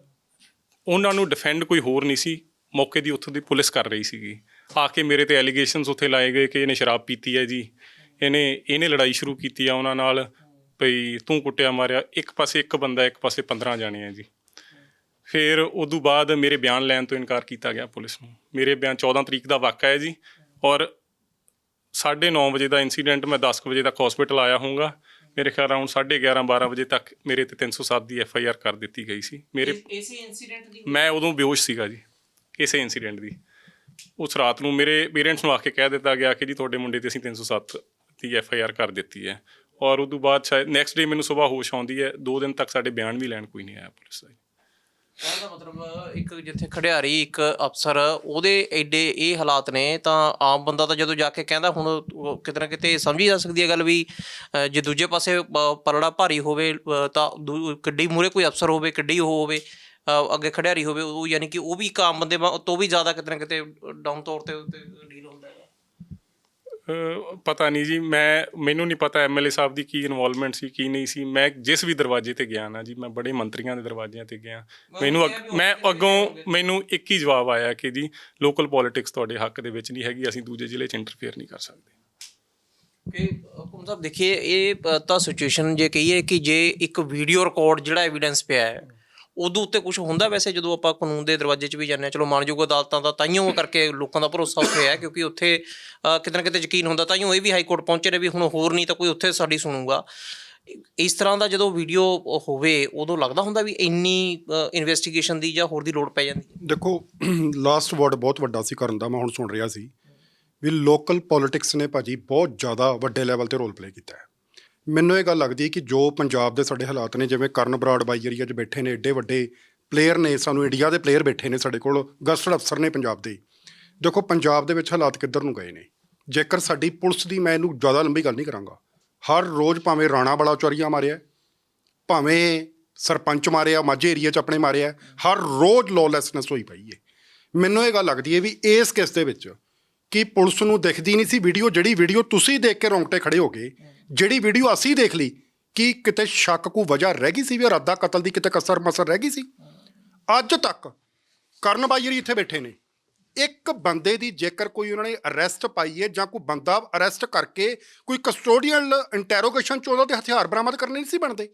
ਉਹਨਾਂ ਨੂੰ ਡਿਫੈਂਡ ਕੋਈ ਹੋਰ ਨਹੀਂ ਸੀ, ਮੌਕੇ ਦੀ ਉੱਥੋਂ ਦੀ ਪੁਲਿਸ ਕਰ ਰਹੀ ਸੀਗੀ। ਆ ਕੇ ਮੇਰੇ ਤੇ ਐਲੀਗੇਸ਼ਨਸ ਉੱਥੇ ਲਾਏ ਗਏ ਕਿ ਇਹਨੇ ਸ਼ਰਾਬ ਪੀਤੀ ਹੈ ਜੀ। ਇਹਨੇ ਇਹਨੇ ਲੜਾਈ ਸ਼ੁਰੂ ਕੀਤੀ ਆ ਉਹਨਾਂ ਨਾਲ, ਭਈ ਤੂੰ ਕੁੱਟਿਆ, ਮਾਰਿਆ, ਇੱਕ ਪਾਸੇ ਇੱਕ ਬੰਦਾ, ਇੱਕ ਪਾਸੇ 15 ਜਾਣੇ ਆ ਜੀ। ਫਿਰ ਉਦੋਂ ਬਾਅਦ ਮੇਰੇ ਬਿਆਨ ਲੈਣ ਤੋਂ ਇਨਕਾਰ ਕੀਤਾ ਗਿਆ ਪੁਲਿਸ ਨੂੰ। ਮੇਰੇ ਬਿਆਨ 14 ਤਰੀਕ ਦਾ ਵਾਕਾ ਹੈ ਜੀ ਔਰ 9:30 ਵਜੇ ਦਾ ਇਨਸੀਡੈਂਟ ਮੈਂ 10 ਕੁ ਵਜੇ ਤੱਕ ਹਸਪੀਟਲ ਆਇਆ ਹੋਊਗਾ। ਮੇਰੇ ਖਿਆਲ ਅਰਾਊਂਡ 11:30 12 ਵਜੇ ਤੱਕ ਮੇਰੇ ਤੇ 307 ਦੀ ਐਫ ਆਈ ਆਰ ਕਰ ਦਿੱਤੀ ਗਈ ਸੀ। ਮੇਰੇ ਇਸੇ ਇਨਸੀਡੈਂਟ ਦੀ ਮੈਂ ਉਦੋਂ ਬੇਹੋਸ਼ ਸੀਗਾ ਜੀ ਇਸੇ ਇਨਸੀਡੈਂਟ ਦੀ। ਉਸ ਰਾਤ ਨੂੰ ਮੇਰੇ ਪੇਰੈਂਟਸ ਨੂੰ ਆ ਕੇ ਕਹਿ ਦਿੱਤਾ ਗਿਆ ਕਿ ਜੀ ਤੁਹਾਡੇ ਮੁੰਡੇ ਤੇ ਅਸੀਂ 307 ਦੀ ਐਫ ਆਈ ਆਰ ਕਰ ਦਿੱਤੀ ਹੈ। ਔਰ ਉਦੋਂ ਬਾਅਦ ਸ਼ਾਇਦ ਨੈਕਸਟ ਡੇ ਮੈਨੂੰ ਸਵੇਰ ਹੋਸ਼ ਆਉਂਦੀ ਹੈ ਦੋ ਦਿਨ ਤੱਕ ਸਾਡੇ ਬਿਆਨ ਵੀ ਲੈਣ ਕੋਈ ਨਹੀਂ ਆਇਆ ਪੁਲਿਸ ਦਾ ਜੀ। ਮਤਲਬ ਇੱਕ ਜਿੱਥੇ ਖੜਿਆਰੀ ਇੱਕ ਅਫਸਰ ਉਹਦੇ ਐਡੇ ਇਹ ਹਾਲਾਤ ਨੇ ਤਾਂ ਆਮ ਬੰਦਾ ਤਾਂ ਜਦੋਂ ਜਾ ਕੇ ਕਹਿੰਦਾ ਹੁਣ ਉਹ ਕਿਤੇ ਨਾ ਕਿਤੇ ਸਮਝੀ ਜਾ ਸਕਦੀ ਹੈ ਗੱਲ ਵੀ ਅ, ਜੇ ਦੂਜੇ ਪਾਸੇ ਅ, ਪਲੜਾ ਭਾਰੀ ਹੋਵੇ ਅ, ਤਾਂ ਦੂ- ਕਿੱਡੀ ਮੂਰੇ ਕੋਈ ਅਫਸਰ ਹੋਵੇ ਕਿੱਡੀ ਉਹ ਹੋਵੇ ਅ, ਅੱਗੇ ਖੜਿਆਰੀ ਹੋਵੇ ਉਹ ਯਾਨੀ ਕਿ ਉਹ ਵੀ ਇੱਕ ਆਮ ਬੰਦੇ ਵਾ- ਤੋਂ ਵੀ ਜ਼ਿਆਦਾ ਕਿਤੇ ਨਾ ਕਿਤੇ ਡਾਊਨ ਤੌਰ ਤੇ ਡੀਲ ਹੁੰਦਾ ਪਤਾ ਨਹੀਂ ਜੀ ਮੈਂ ਮੈਨੂੰ ਨਹੀਂ ਪਤਾ ਐਮਐਲਏ ਸਾਹਿਬ ਦੀ ਕੀ ਇਨਵੋਲਵਮੈਂਟ ਸੀ ਕੀ ਨਹੀਂ ਸੀ। ਮੈਂ ਜਿਸ ਵੀ ਦਰਵਾਜ਼ੇ ਤੇ ਗਿਆ ਨਾ ਜੀ ਮੈਂ ਬੜੇ ਮੰਤਰੀਆਂ ਦੇ ਦਰਵਾਜ਼ਿਆਂ ਤੇ ਗਿਆ। ਮੈਨੂੰ ਅੱਗ- ਮੈਂ ਅੱਗੋਂ ਮੈਨੂੰ ਇੱਕ ਹੀ ਜਵਾਬ ਆਇਆ ਕਿ ਜੀ ਲੋਕਲ ਪੋਲਿਟਿਕਸ ਤੁਹਾਡੇ ਹੱਕ ਦੇ ਵਿੱਚ ਨਹੀਂ ਹੈਗੀ ਅਸੀਂ ਦੂਜੇ ਜ਼ਿਲ੍ਹੇ 'ਚ ਇੰਟਰਫੇਅਰ ਨਹੀਂ ਕਰ ਸਕਦੇ। ਕਿ ਹੁਕਮ ਸਾਹਿਬ ਦੇਖੀਏ ਇਹ ਤਾਂ ਸਿਚੁਏਸ਼ਨ ਜੇ ਕਹੀਏ ਕਿ ਜੇ ਇੱਕ ਵੀਡੀਓ ਰਿਕਾਰਡ ਜਿਹੜਾ ਐਵੀਡੈਂਸ ਪਿਆ ਹੈ ਉਦੋਂ ਉੱਤੇ ਕੁਝ ਹੁੰਦਾ ਵੈਸੇ ਜਦੋਂ ਆਪਾਂ ਕਾਨੂੰਨ ਦੇ ਦਰਵਾਜ਼ੇ 'ਚ ਵੀ ਜਾਂਦੇ ਹਾਂ, ਚਲੋ ਮਾਨਯੋਗ ਅਦਾਲਤਾਂ ਦਾ ਤਾਈਓ ਕਰਕੇ ਲੋਕਾਂ ਦਾ ਭਰੋਸਾ ਉੱਥੇ ਹੈ, ਕਿਉਂਕਿ ਉੱਥੇ ਕਿਤੇ ਨਾ ਕਿਤੇ ਯਕੀਨ ਹੁੰਦਾ ਤਾਈਓ ਇਹ ਵੀ ਹਾਈ ਕੋਰਟ ਪਹੁੰਚੇ ਨੇ ਵੀ ਹੁਣ ਹੋਰ ਨਹੀਂ ਤਾਂ ਕੋਈ ਉੱਥੇ ਸਾਡੀ ਸੁਣੂਗਾ। ਇਸ ਤਰ੍ਹਾਂ ਦਾ ਜਦੋਂ ਵੀਡੀਓ ਹੋਵੇ, ਉਦੋਂ ਲੱਗਦਾ ਹੁੰਦਾ ਵੀ ਇੰਨੀ ਇਨਵੈਸਟੀਗੇਸ਼ਨ ਦੀ ਜਾਂ ਹੋਰ ਦੀ ਲੋੜ ਪੈ ਜਾਂਦੀ ਹੈ? ਦੇਖੋ ਲਾਸਟ ਵਰਡ ਬਹੁਤ ਵੱਡਾ ਸੀ ਕਰਨ ਦਾ, ਮੈਂ ਹੁਣ ਸੁਣ ਰਿਹਾ ਸੀ ਵੀ ਲੋਕਲ ਪੋਲਿਟਿਕਸ ਨੇ ਭਾਜੀ ਬਹੁਤ ਜ਼ਿਆਦਾ ਵੱਡੇ ਲੈਵਲ ਤੇ ਰੋਲ ਪਲੇ ਕੀਤਾ ਹੈ। ਮੈਨੂੰ ਇਹ ਗੱਲ ਲੱਗਦੀ ਹੈ ਕਿ ਜੋ ਪੰਜਾਬ ਦੇ ਸਾਡੇ ਹਾਲਾਤ ਨੇ, ਜਿਵੇਂ ਕਰਨ ਬਰਾੜ ਬਾਈ ਏਰੀਆ 'ਚ ਬੈਠੇ ਨੇ, ਏਡੇ ਵੱਡੇ ਪਲੇਅਰ ਨੇ, ਸਾਨੂੰ ਇੰਡੀਆ ਦੇ ਪਲੇਅਰ ਬੈਠੇ ਨੇ ਸਾਡੇ ਕੋਲ, ਗਸਟਡ ਅਫਸਰ ਨੇ ਪੰਜਾਬ ਦੇ। ਦੇਖੋ, ਪੰਜਾਬ ਦੇ ਵਿੱਚ ਹਾਲਾਤ ਕਿੱਧਰ ਨੂੰ ਗਏ ਨੇ? ਜੇਕਰ ਸਾਡੀ ਪੁਲਿਸ ਦੀ ਮੈਂ ਇਹਨੂੰ ਜ਼ਿਆਦਾ ਲੰਬੀ ਗੱਲ ਨਹੀਂ ਕਰਾਂਗਾ। ਹਰ ਰੋਜ਼ ਭਾਵੇਂ ਰਾਣਾ ਵਾਲਾ ਚੋਰੀਆਂ ਮਾਰਿਆ, ਭਾਵੇਂ ਸਰਪੰਚ ਮਾਰਿਆ, ਮਾਝੇ ਏਰੀਆ 'ਚ ਆਪਣੇ ਮਾਰਿਆ, ਹਰ ਰੋਜ਼ ਲੌਲੈਸਨੈਸ ਹੋਈ ਪਈ ਹੈ ਮੈਨੂੰ ਇਹ ਗੱਲ ਲੱਗਦੀ ਹੈ ਵੀ ਇਸ ਕੇਸ ਦੇ ਵਿੱਚ ਕਿ ਪੁਲਿਸ ਨੂੰ ਦਿਖਦੀ ਨਹੀਂ ਸੀ ਵੀਡੀਓ ਜਿਹੜੀ ਵੀਡੀਓ ਤੁਸੀਂ ਦੇਖ ਕੇ ਰੌਂਗਟੇ ਖੜੇ ਹੋ ਗਏ ਜਿਹੜੀ ਵੀਡੀਓ ਅਸੀਂ ਦੇਖ ਲਈ, ਕਿ ਕਿਤੇ ਸ਼ੱਕ ਕੋ ਵਜ੍ਹਾ ਰਹਿ ਗਈ ਸੀ ਵੀ ਇਰਾਦਾ ਕਤਲ ਦੀ ਕਿਤੇ ਕਸਰ ਮਸਰ ਰਹਿ ਗਈ ਸੀ? ਅੱਜ ਤੱਕ ਕਰਨ ਬਾਈਰੀ ਇੱਥੇ ਬੈਠੇ ਨੇ, ਇੱਕ ਬੰਦੇ ਦੀ ਜੇਕਰ ਕੋਈ ਉਹਨਾਂ ਨੇ ਅਰੈਸਟ ਪਾਈ ਹੈ ਜਾਂ ਕੋਈ ਬੰਦਾ ਅਰੈਸਟ ਕਰਕੇ ਕੋਈ ਕਸਟੋਡੀਅਲ ਇੰਟਰੋਗੇਸ਼ਨ ਚ ਉਹਦਾ ਤੇ ਹਥਿਆਰ ਬਰਾਮਦ ਕਰਨੇ ਨਹੀਂ ਸੀ ਬਣਦੇ।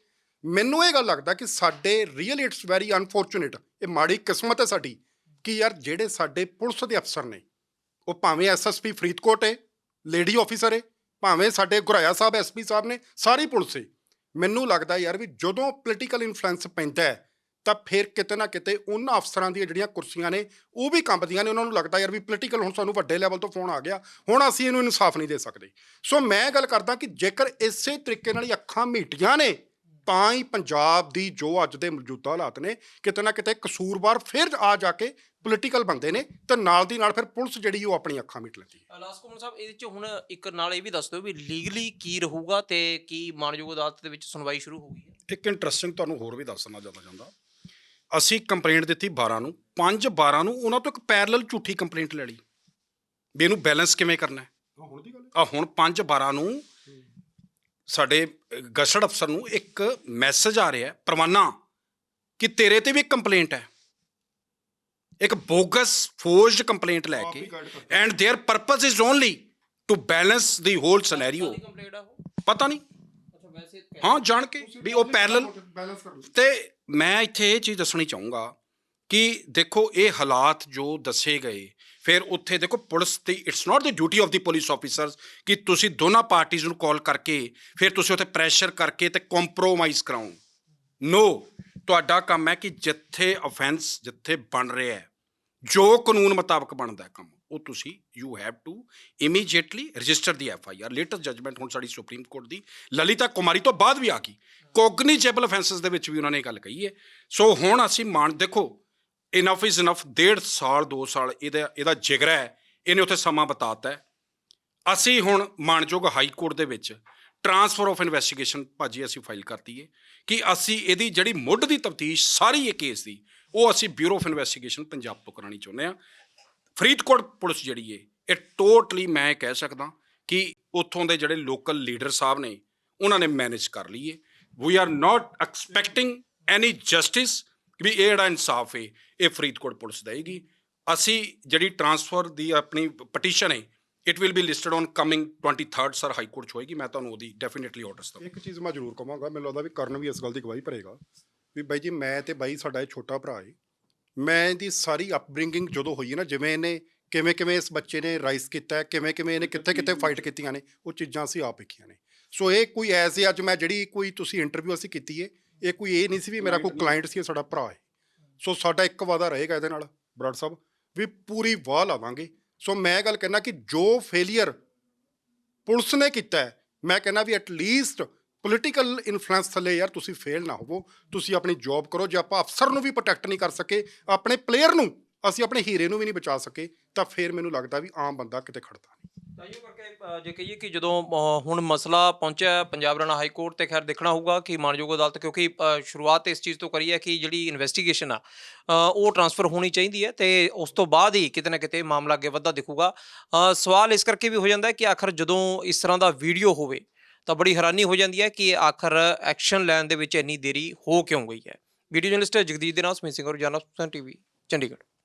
ਮੈਨੂੰ ਇਹ ਗੱਲ ਲੱਗਦਾ ਕਿ ਸਾਡੇ ਰੀਅਲ ਇਟਸ ਵੈਰੀ ਅਨਫੋਰਚੂਨੇਟ ਇਹ ਮਾੜੀ ਕਿਸਮਤ ਹੈ ਸਾਡੀ ਕਿ ਯਾਰ ਜਿਹੜੇ ਸਾਡੇ ਪੁਲਿਸ ਦੇ ਅਫਸਰ ਨੇ, ਉਹ ਭਾਵੇਂ ਐਸਐਸਪੀ ਫਰੀਦਕੋਟ ਹੈ ਲੇਡੀ ਆਫੀਸਰ ਹੈ ਭਾਵੇਂ ਸਾਡੇ ਗੁਰਾਇਆ ਸਾਹਿਬ ਐਸਪੀ ਸਾਹਿਬ ਨੇ, ਸਾਰੀ ਪੁਲਿਸ ਏ ਮੈਨੂੰ ਲੱਗਦਾ ਯਾਰ ਵੀ ਜਦੋਂ ਪੋਲੀਟੀਕਲ ਇਨਫਲੂਐਂਸ ਪੈਂਦਾ ਹੈ, ਤਾਂ ਫਿਰ ਕਿਤੇ ਨਾ ਕਿਤੇ ਉਹਨਾਂ ਅਫਸਰਾਂ ਦੀਆਂ ਜਿਹੜੀਆਂ ਕੁਰਸੀਆਂ ਨੇ, ਉਹ ਵੀ ਕੰਬਦੀਆਂ ਨੇ। ਉਹਨਾਂ ਨੂੰ ਲੱਗਦਾ ਯਾਰ ਵੀ ਪੋਲੀਟੀਕਲ ਹੁਣ ਸਾਨੂੰ ਵੱਡੇ ਲੈਵਲ ਤੋਂ ਫੋਨ ਆ ਗਿਆ। ਹੁਣ ਅਸੀਂ ਇਹਨੂੰ ਇਨਸਾਫ ਨਹੀਂ ਦੇ ਸਕਦੇ। ਸੋ ਮੈਂ ਗੱਲ ਕਰਦਾ ਕਿ ਜੇਕਰ ਇਸੇ ਤਰੀਕੇ ਨਾਲ ਹੀ ਅੱਖਾਂ ਮੀਟੀਆਂ ਨੇ ਤਾਂ ਹੀ ਪੰਜਾਬ ਦੀ ਜੋ ਅੱਜ ਦੇ ਮੌਜੂਦਾ ਹਾਲਾਤ ਨੇ ਕਿਤੇ ਨਾ ਕਿਤੇ ਕਸੂਰਵਾਰ ਫਿਰ ਆ ਜਾ ਕੇ ਪੋਲੀਟੀਕਲ ਬੰਦੇ ਨੇ ਤੇ ਨਾਲ ਦੀ ਨਾਲ ਫਿਰ ਪੁਲਿਸ ਜਿਹੜੀ ਉਹ ਆਪਣੀ ਅੱਖਾਂ ਮੀਟ ਲੈਂਦੀ ਹੈ। ਲਾਸਟ ਕਮਲ ਸਾਹਿਬ ਇਹਦੇ ਚ ਹੁਣ ਇੱਕ ਨਾਲ ਇਹ ਵੀ ਦੱਸ ਦਿਓ ਵੀ ਲੀਗਲੀ ਕੀ ਰਹੂਗਾ ਤੇ ਕੀ ਮਾਨਯੋਗ ਅਦਾਲਤ ਦੇ ਵਿੱਚ ਸੁਣਵਾਈ ਸ਼ੁਰੂ ਹੋਊਗੀ ਇੱਕ ਇੰਟਰਸਟਿੰਗ ਤੁਹਾਨੂੰ ਹੋਰ ਵੀ ਦੱਸਣਾ ਜ਼ਿਆਦਾ ਚਾਹੁੰਦਾ ਅਸੀਂ ਕੰਪਲੇਂਟ ਦਿੱਤੀ 12 ਨੂੰ 5 12 ਨੂੰ ਉਹਨਾਂ ਤੋਂ ਇੱਕ ਪੈਰਲਲ ਝੂਠੀ ਕੰਪਲੇਂਟ ਲੈ ਲਈ ਵੀ ਇਹਨੂੰ ਬੈਲੈਂਸ ਕਿਵੇਂ ਕਰਨਾ ਹੈ। ਹੁਣ ਦੀ ਗੱਲ ਆ ਹੁਣ 5 12 ਨੂੰ ਸਾਡੇ ਗਸਟ ਅਫਸਰ ਨੂੰ ਇੱਕ ਮੈਸੇਜ ਆ ਰਿਹਾ ਹੈ ਪ੍ਰਵਾਨਾ ਕਿ ਤੇਰੇ ਤੇ ਵੀ ਇੱਕ ਕੰਪਲੇਂਟ ਹੈ ਇੱਕ ਬੋਗਸ ਫੋਰਜਡ ਕੰਪਲੇਂਟ ਲੈ ਕੇ and their purpose is only to balance the whole scenario complete ਆ ਉਹ ਪਤਾ ਨਹੀਂ ਅੱਛਾ ਵੈਸੇ ਹਾਂ ਜਾਣ ਕੇ ਵੀ ਉਹ ਪੈਰਲਲ ਬੈਲੈਂਸ ਕਰ ਲਓ ਤੇ ਮੈਂ ਇੱਥੇ ਇਹ ਚੀਜ਼ ਦੱਸਣੀ ਚਾਹੂੰਗਾ ਕਿ ਦੇਖੋ ਇਹ ਹਾਲਾਤ ਜੋ ਦੱਸੇ ਗਏ ਫਿਰ ਉੱਥੇ ਦੇਖੋ police the it's not the duty of the police officers ਕਿ ਤੁਸੀਂ ਦੋਨਾਂ ਪਾਰਟੀਆਂ ਨੂੰ ਕਾਲ ਕਰਕੇ, ਫਿਰ ਤੁਸੀਂ ਉੱਥੇ ਪ੍ਰੈਸ਼ਰ ਕਰਕੇ ਤੇ ਕੰਪਰੋਮਾਈਜ਼ ਕਰਾਓ। ਨੋ ਤੁਹਾਡਾ ਕੰਮ ਹੈ ਕਿ ਜਿੱਥੇ ਅਫੈਂਸ ਜਿੱਥੇ ਬਣ ਰਿਹਾ ਹੈ, ਜੋ ਕਾਨੂੰਨ ਮੁਤਾਬਕ ਬਣਦਾ ਕੰਮ, ਉਹ ਤੁਸੀਂ you have to immediately register the F I R latest judgement ਹੁਣ ਸਾਡੀ ਸੁਪਰੀਮ ਕੋਰਟ ਦੀ, ਲਲਿਤਾ ਕੁਮਾਰੀ ਤੋਂ ਬਾਅਦ ਵੀ ਆ ਗਈ। ਕੋਗਨੀਜੇਬਲ ਅਫੈਂਸਸ ਦੇ ਵਿੱਚ ਵੀ ਉਹਨਾਂ ਨੇ ਇਹ ਗੱਲ ਕਹੀ ਹੈ। ਸੋ ਹੁਣ ਅਸੀਂ ਮਾਨ ਦੇਖੋ ਇਨਫ ਇਜ਼ ਇਨਫ ਡੇਢ ਸਾਲ 2 ਸਾਲ ਇਹਦਾ ਇਹਦਾ ਜਿਗਰ ਹੈ, ਇਹਨੇ ਉੱਥੇ ਸਮਾਂ ਬਤਾਤਾ ਹੈ। ਅਸੀਂ ਹੁਣ ਮਾਨਯੋਗ ਹਾਈ ਕੋਰਟ ਦੇ ਵਿੱਚ ਟਰਾਂਸਫਰ ਆਫ ਇਨਵੈਸਟੀਗੇਸ਼ਨ ਭਾਜੀ ਅਸੀਂ ਫਾਈਲ ਕਰਤੀ ਹੈ ਕਿ ਅਸੀਂ ਇਹਦੀ ਜਿਹੜੀ ਮੁੱਢ ਦੀ ਤਫਤੀਸ਼ ਸਾਰੀ ਇਹ ਕੇਸ ਦੀ, ਉਹ ਅਸੀਂ ਬਿਊਰੋ ਆਫ ਇਨਵੈਸਟੀਗੇਸ਼ਨ ਪੰਜਾਬ ਤੋਂ ਕਰਾਉਣੀ ਚਾਹੁੰਦੇ ਆ ਫਰੀਦਕੋਟ ਪੁਲਿਸ ਜਿਹੜੀ ਹੈ, ਇਹ ਟੋਟਲੀ ਮੈਂ ਕਹਿ ਸਕਦਾ ਕਿ ਉੱਥੋਂ ਦੇ ਜਿਹੜੇ ਲੋਕਲ ਲੀਡਰ ਸਾਹਿਬ ਨੇ, ਉਹਨਾਂ ਨੇ ਮੈਨੇਜ ਕਰ ਲਈ ਹੈ। We are not expecting any justice ਵੀ ਇਹ ਜਿਹੜਾ ਇਨਸਾਫ ਹੈ ਇਹ ਫਰੀਦਕੋਟ ਪੁਲਿਸ ਦੇਗੀ ਅਸੀਂ ਜਿਹੜੀ ਟਰਾਂਸਫਰ ਦੀ ਆਪਣੀ ਪਟੀਸ਼ਨ ਹੈ it will be listed on coming 23rd sir high court 'ਚ ਹੋਏਗੀ। ਮੈਂ ਤੁਹਾਨੂੰ ਉਹਦੀ ਡੈਫੀਨਿਟਲੀ ਆਰਡਰਸ ਦਵਾਂ ਇੱਕ ਚੀਜ਼ ਮੈਂ ਜ਼ਰੂਰ ਕਹਾਂਗਾ ਮੈਨੂੰ ਲੱਗਦਾ ਵੀ ਕਰਨ ਵੀ ਇਸ ਗੱਲ ਦੀ ਗਵਾਹੀ ਭਰੇਗਾ ਵੀ ਬਾਈ ਜੀ ਮੈਂ ਤੇ ਬਾਈ ਸਾਡਾ ਇਹ ਛੋਟਾ ਭਰਾ ਹੈ ਮੈਂ ਇਹਦੀ ਸਾਰੀ ਅਪਬ੍ਰਿੰਗਿੰਗ ਜਦੋਂ ਹੋਈ ਹੈ ਨਾ ਜਿਵੇਂ ਇਹਨੇ ਕਿਵੇਂ ਕਿਵੇਂ ਇਸ ਬੱਚੇ ਨੇ ਰਾਈਸ ਕੀਤਾ ਹੈ, ਕਿਵੇਂ ਕਿਵੇਂ ਇਹਨੇ ਕਿੱਥੇ ਕਿੱਥੇ ਫਾਈਟ ਕੀਤੀਆਂ ਨੇ ਉਹ ਚੀਜ਼ਾਂ ਅਸੀਂ ਆਪ ਵੇਖੀਆਂ ਨੇ। ਸੋ ਇਹ ਕੋਈ ਐਸੇ ਅੱਜ ਮੈਂ ਜਿਹੜੀ ਕੋਈ ਤੁਸੀਂ ਇੰਟਰਵਿਊ ਅਸੀਂ ਕੀਤੀ ਹੈ ਇਹ ਕੋਈ ਇਹ ਨਹੀਂ ਸੀ ਵੀ ਮੇਰਾ ਕੋਈ ਕਲਾਇੰਟ ਸੀ ਇਹ ਸਾਡਾ ਭਰਾ ਹੈ। ਸੋ ਸਾਡਾ ਇੱਕ ਵਾਦਾ ਰਹੇਗਾ ਇਹਦੇ ਨਾਲ ਬਰਾੜ ਸਾਹਿਬ ਵੀ ਪੂਰੀ ਵਾਹ ਲਾਵਾਂਗੇ। ਸੋ ਮੈਂ ਗੱਲ ਕਹਿਣਾ ਕਿ ਜੋ ਫੇਲਿਅਰ ਪੁਲਿਸ ਨੇ ਕੀਤਾ ਹੈ ਮੈਂ ਕਹਿੰਦਾ we at least political influence ਥੱਲੇ ਯਾਰ ਤੁਸੀਂ ਫੇਲ ਨਾ ਹੋਵੋ। ਤੁਸੀਂ ਆਪਣੀ ਜੌਬ ਕਰੋ ਜੇ ਆਪਾਂ ਅਫਸਰ ਨੂੰ ਵੀ ਪ੍ਰੋਟੈਕਟ ਨਹੀਂ ਕਰ ਸਕੇ ਆਪਣੇ ਪਲੇਅਰ ਨੂੰ ਅਸੀਂ ਆਪਣੇ ਹੀਰੇ ਨੂੰ ਵੀ ਨਹੀਂ ਬਚਾ ਸਕੇ ਤਾਂ ਫਿਰ ਮੈਨੂੰ ਲੱਗਦਾ ਵੀ ਆਮ ਬੰਦਾ ਕਿਤੇ ਖੜਦਾ ਨਹੀਂ। ਤਾਈਓ ਕਰਕੇ ਜੇ ਕਹੀਏ ਕਿ ਜਦੋਂ ਹੁਣ ਮਸਲਾ ਪਹੁੰਚਿਆ ਪੰਜਾਬ ਰਾਣਾ ਹਾਈ ਕੋਰਟ ਤੇ, ਖੈਰ ਦੇਖਣਾ ਹੋਊਗਾ ਕਿ ਮਾਨਯੋਗ ਅਦਾਲਤ, ਕਿਉਂਕਿ ਸ਼ੁਰੂਆਤ ਇਸ ਚੀਜ਼ ਤੋਂ ਕਰੀ ਹੈ ਕਿ ਜਿਹੜੀ ਇਨਵੈਸਟੀਗੇਸ਼ਨ ਆ ਉਹ ਟਰਾਂਸਫਰ ਹੋਣੀ ਚਾਹੀਦੀ ਹੈ ਤੇ ਉਸ ਤੋਂ ਬਾਅਦ ਹੀ ਕਿਤੇ ਨਾ ਕਿਤੇ ਮਾਮਲਾ ਅੱਗੇ ਵੱਧਦਾ ਦਿਖੂਗਾ। ਸਵਾਲ ਇਸ ਕਰਕੇ ਵੀ ਹੋ ਜਾਂਦਾ ਹੈ ਕਿ ਆਖਰ ਜਦੋਂ ਇਸ ਤਰ੍ਹਾਂ ਦਾ ਵੀਡੀਓ ਹੋਵੇ, ਤਾਂ ਬੜੀ ਹੈਰਾਨੀ ਹੋ ਜਾਂਦੀ ਹੈ ਕਿ ਆਖਰ ਐਕਸ਼ਨ ਲੈਣ ਦੇ ਵਿੱਚ ਇੰਨੀ ਦੇਰੀ ਹੋ ਕਿਉਂ ਗਈ ਹੈ। ਵੀਡੀਓ ਜਰਨਲਿਸਟ ਜਗਦੀਸ਼ ਦੇ ਨਾਲ ਸਮੀਤ ਸਿੰਘ ਔਰ ਜਨਰਲ ਟੀਵੀ, ਚੰਡੀਗੜ੍ਹ।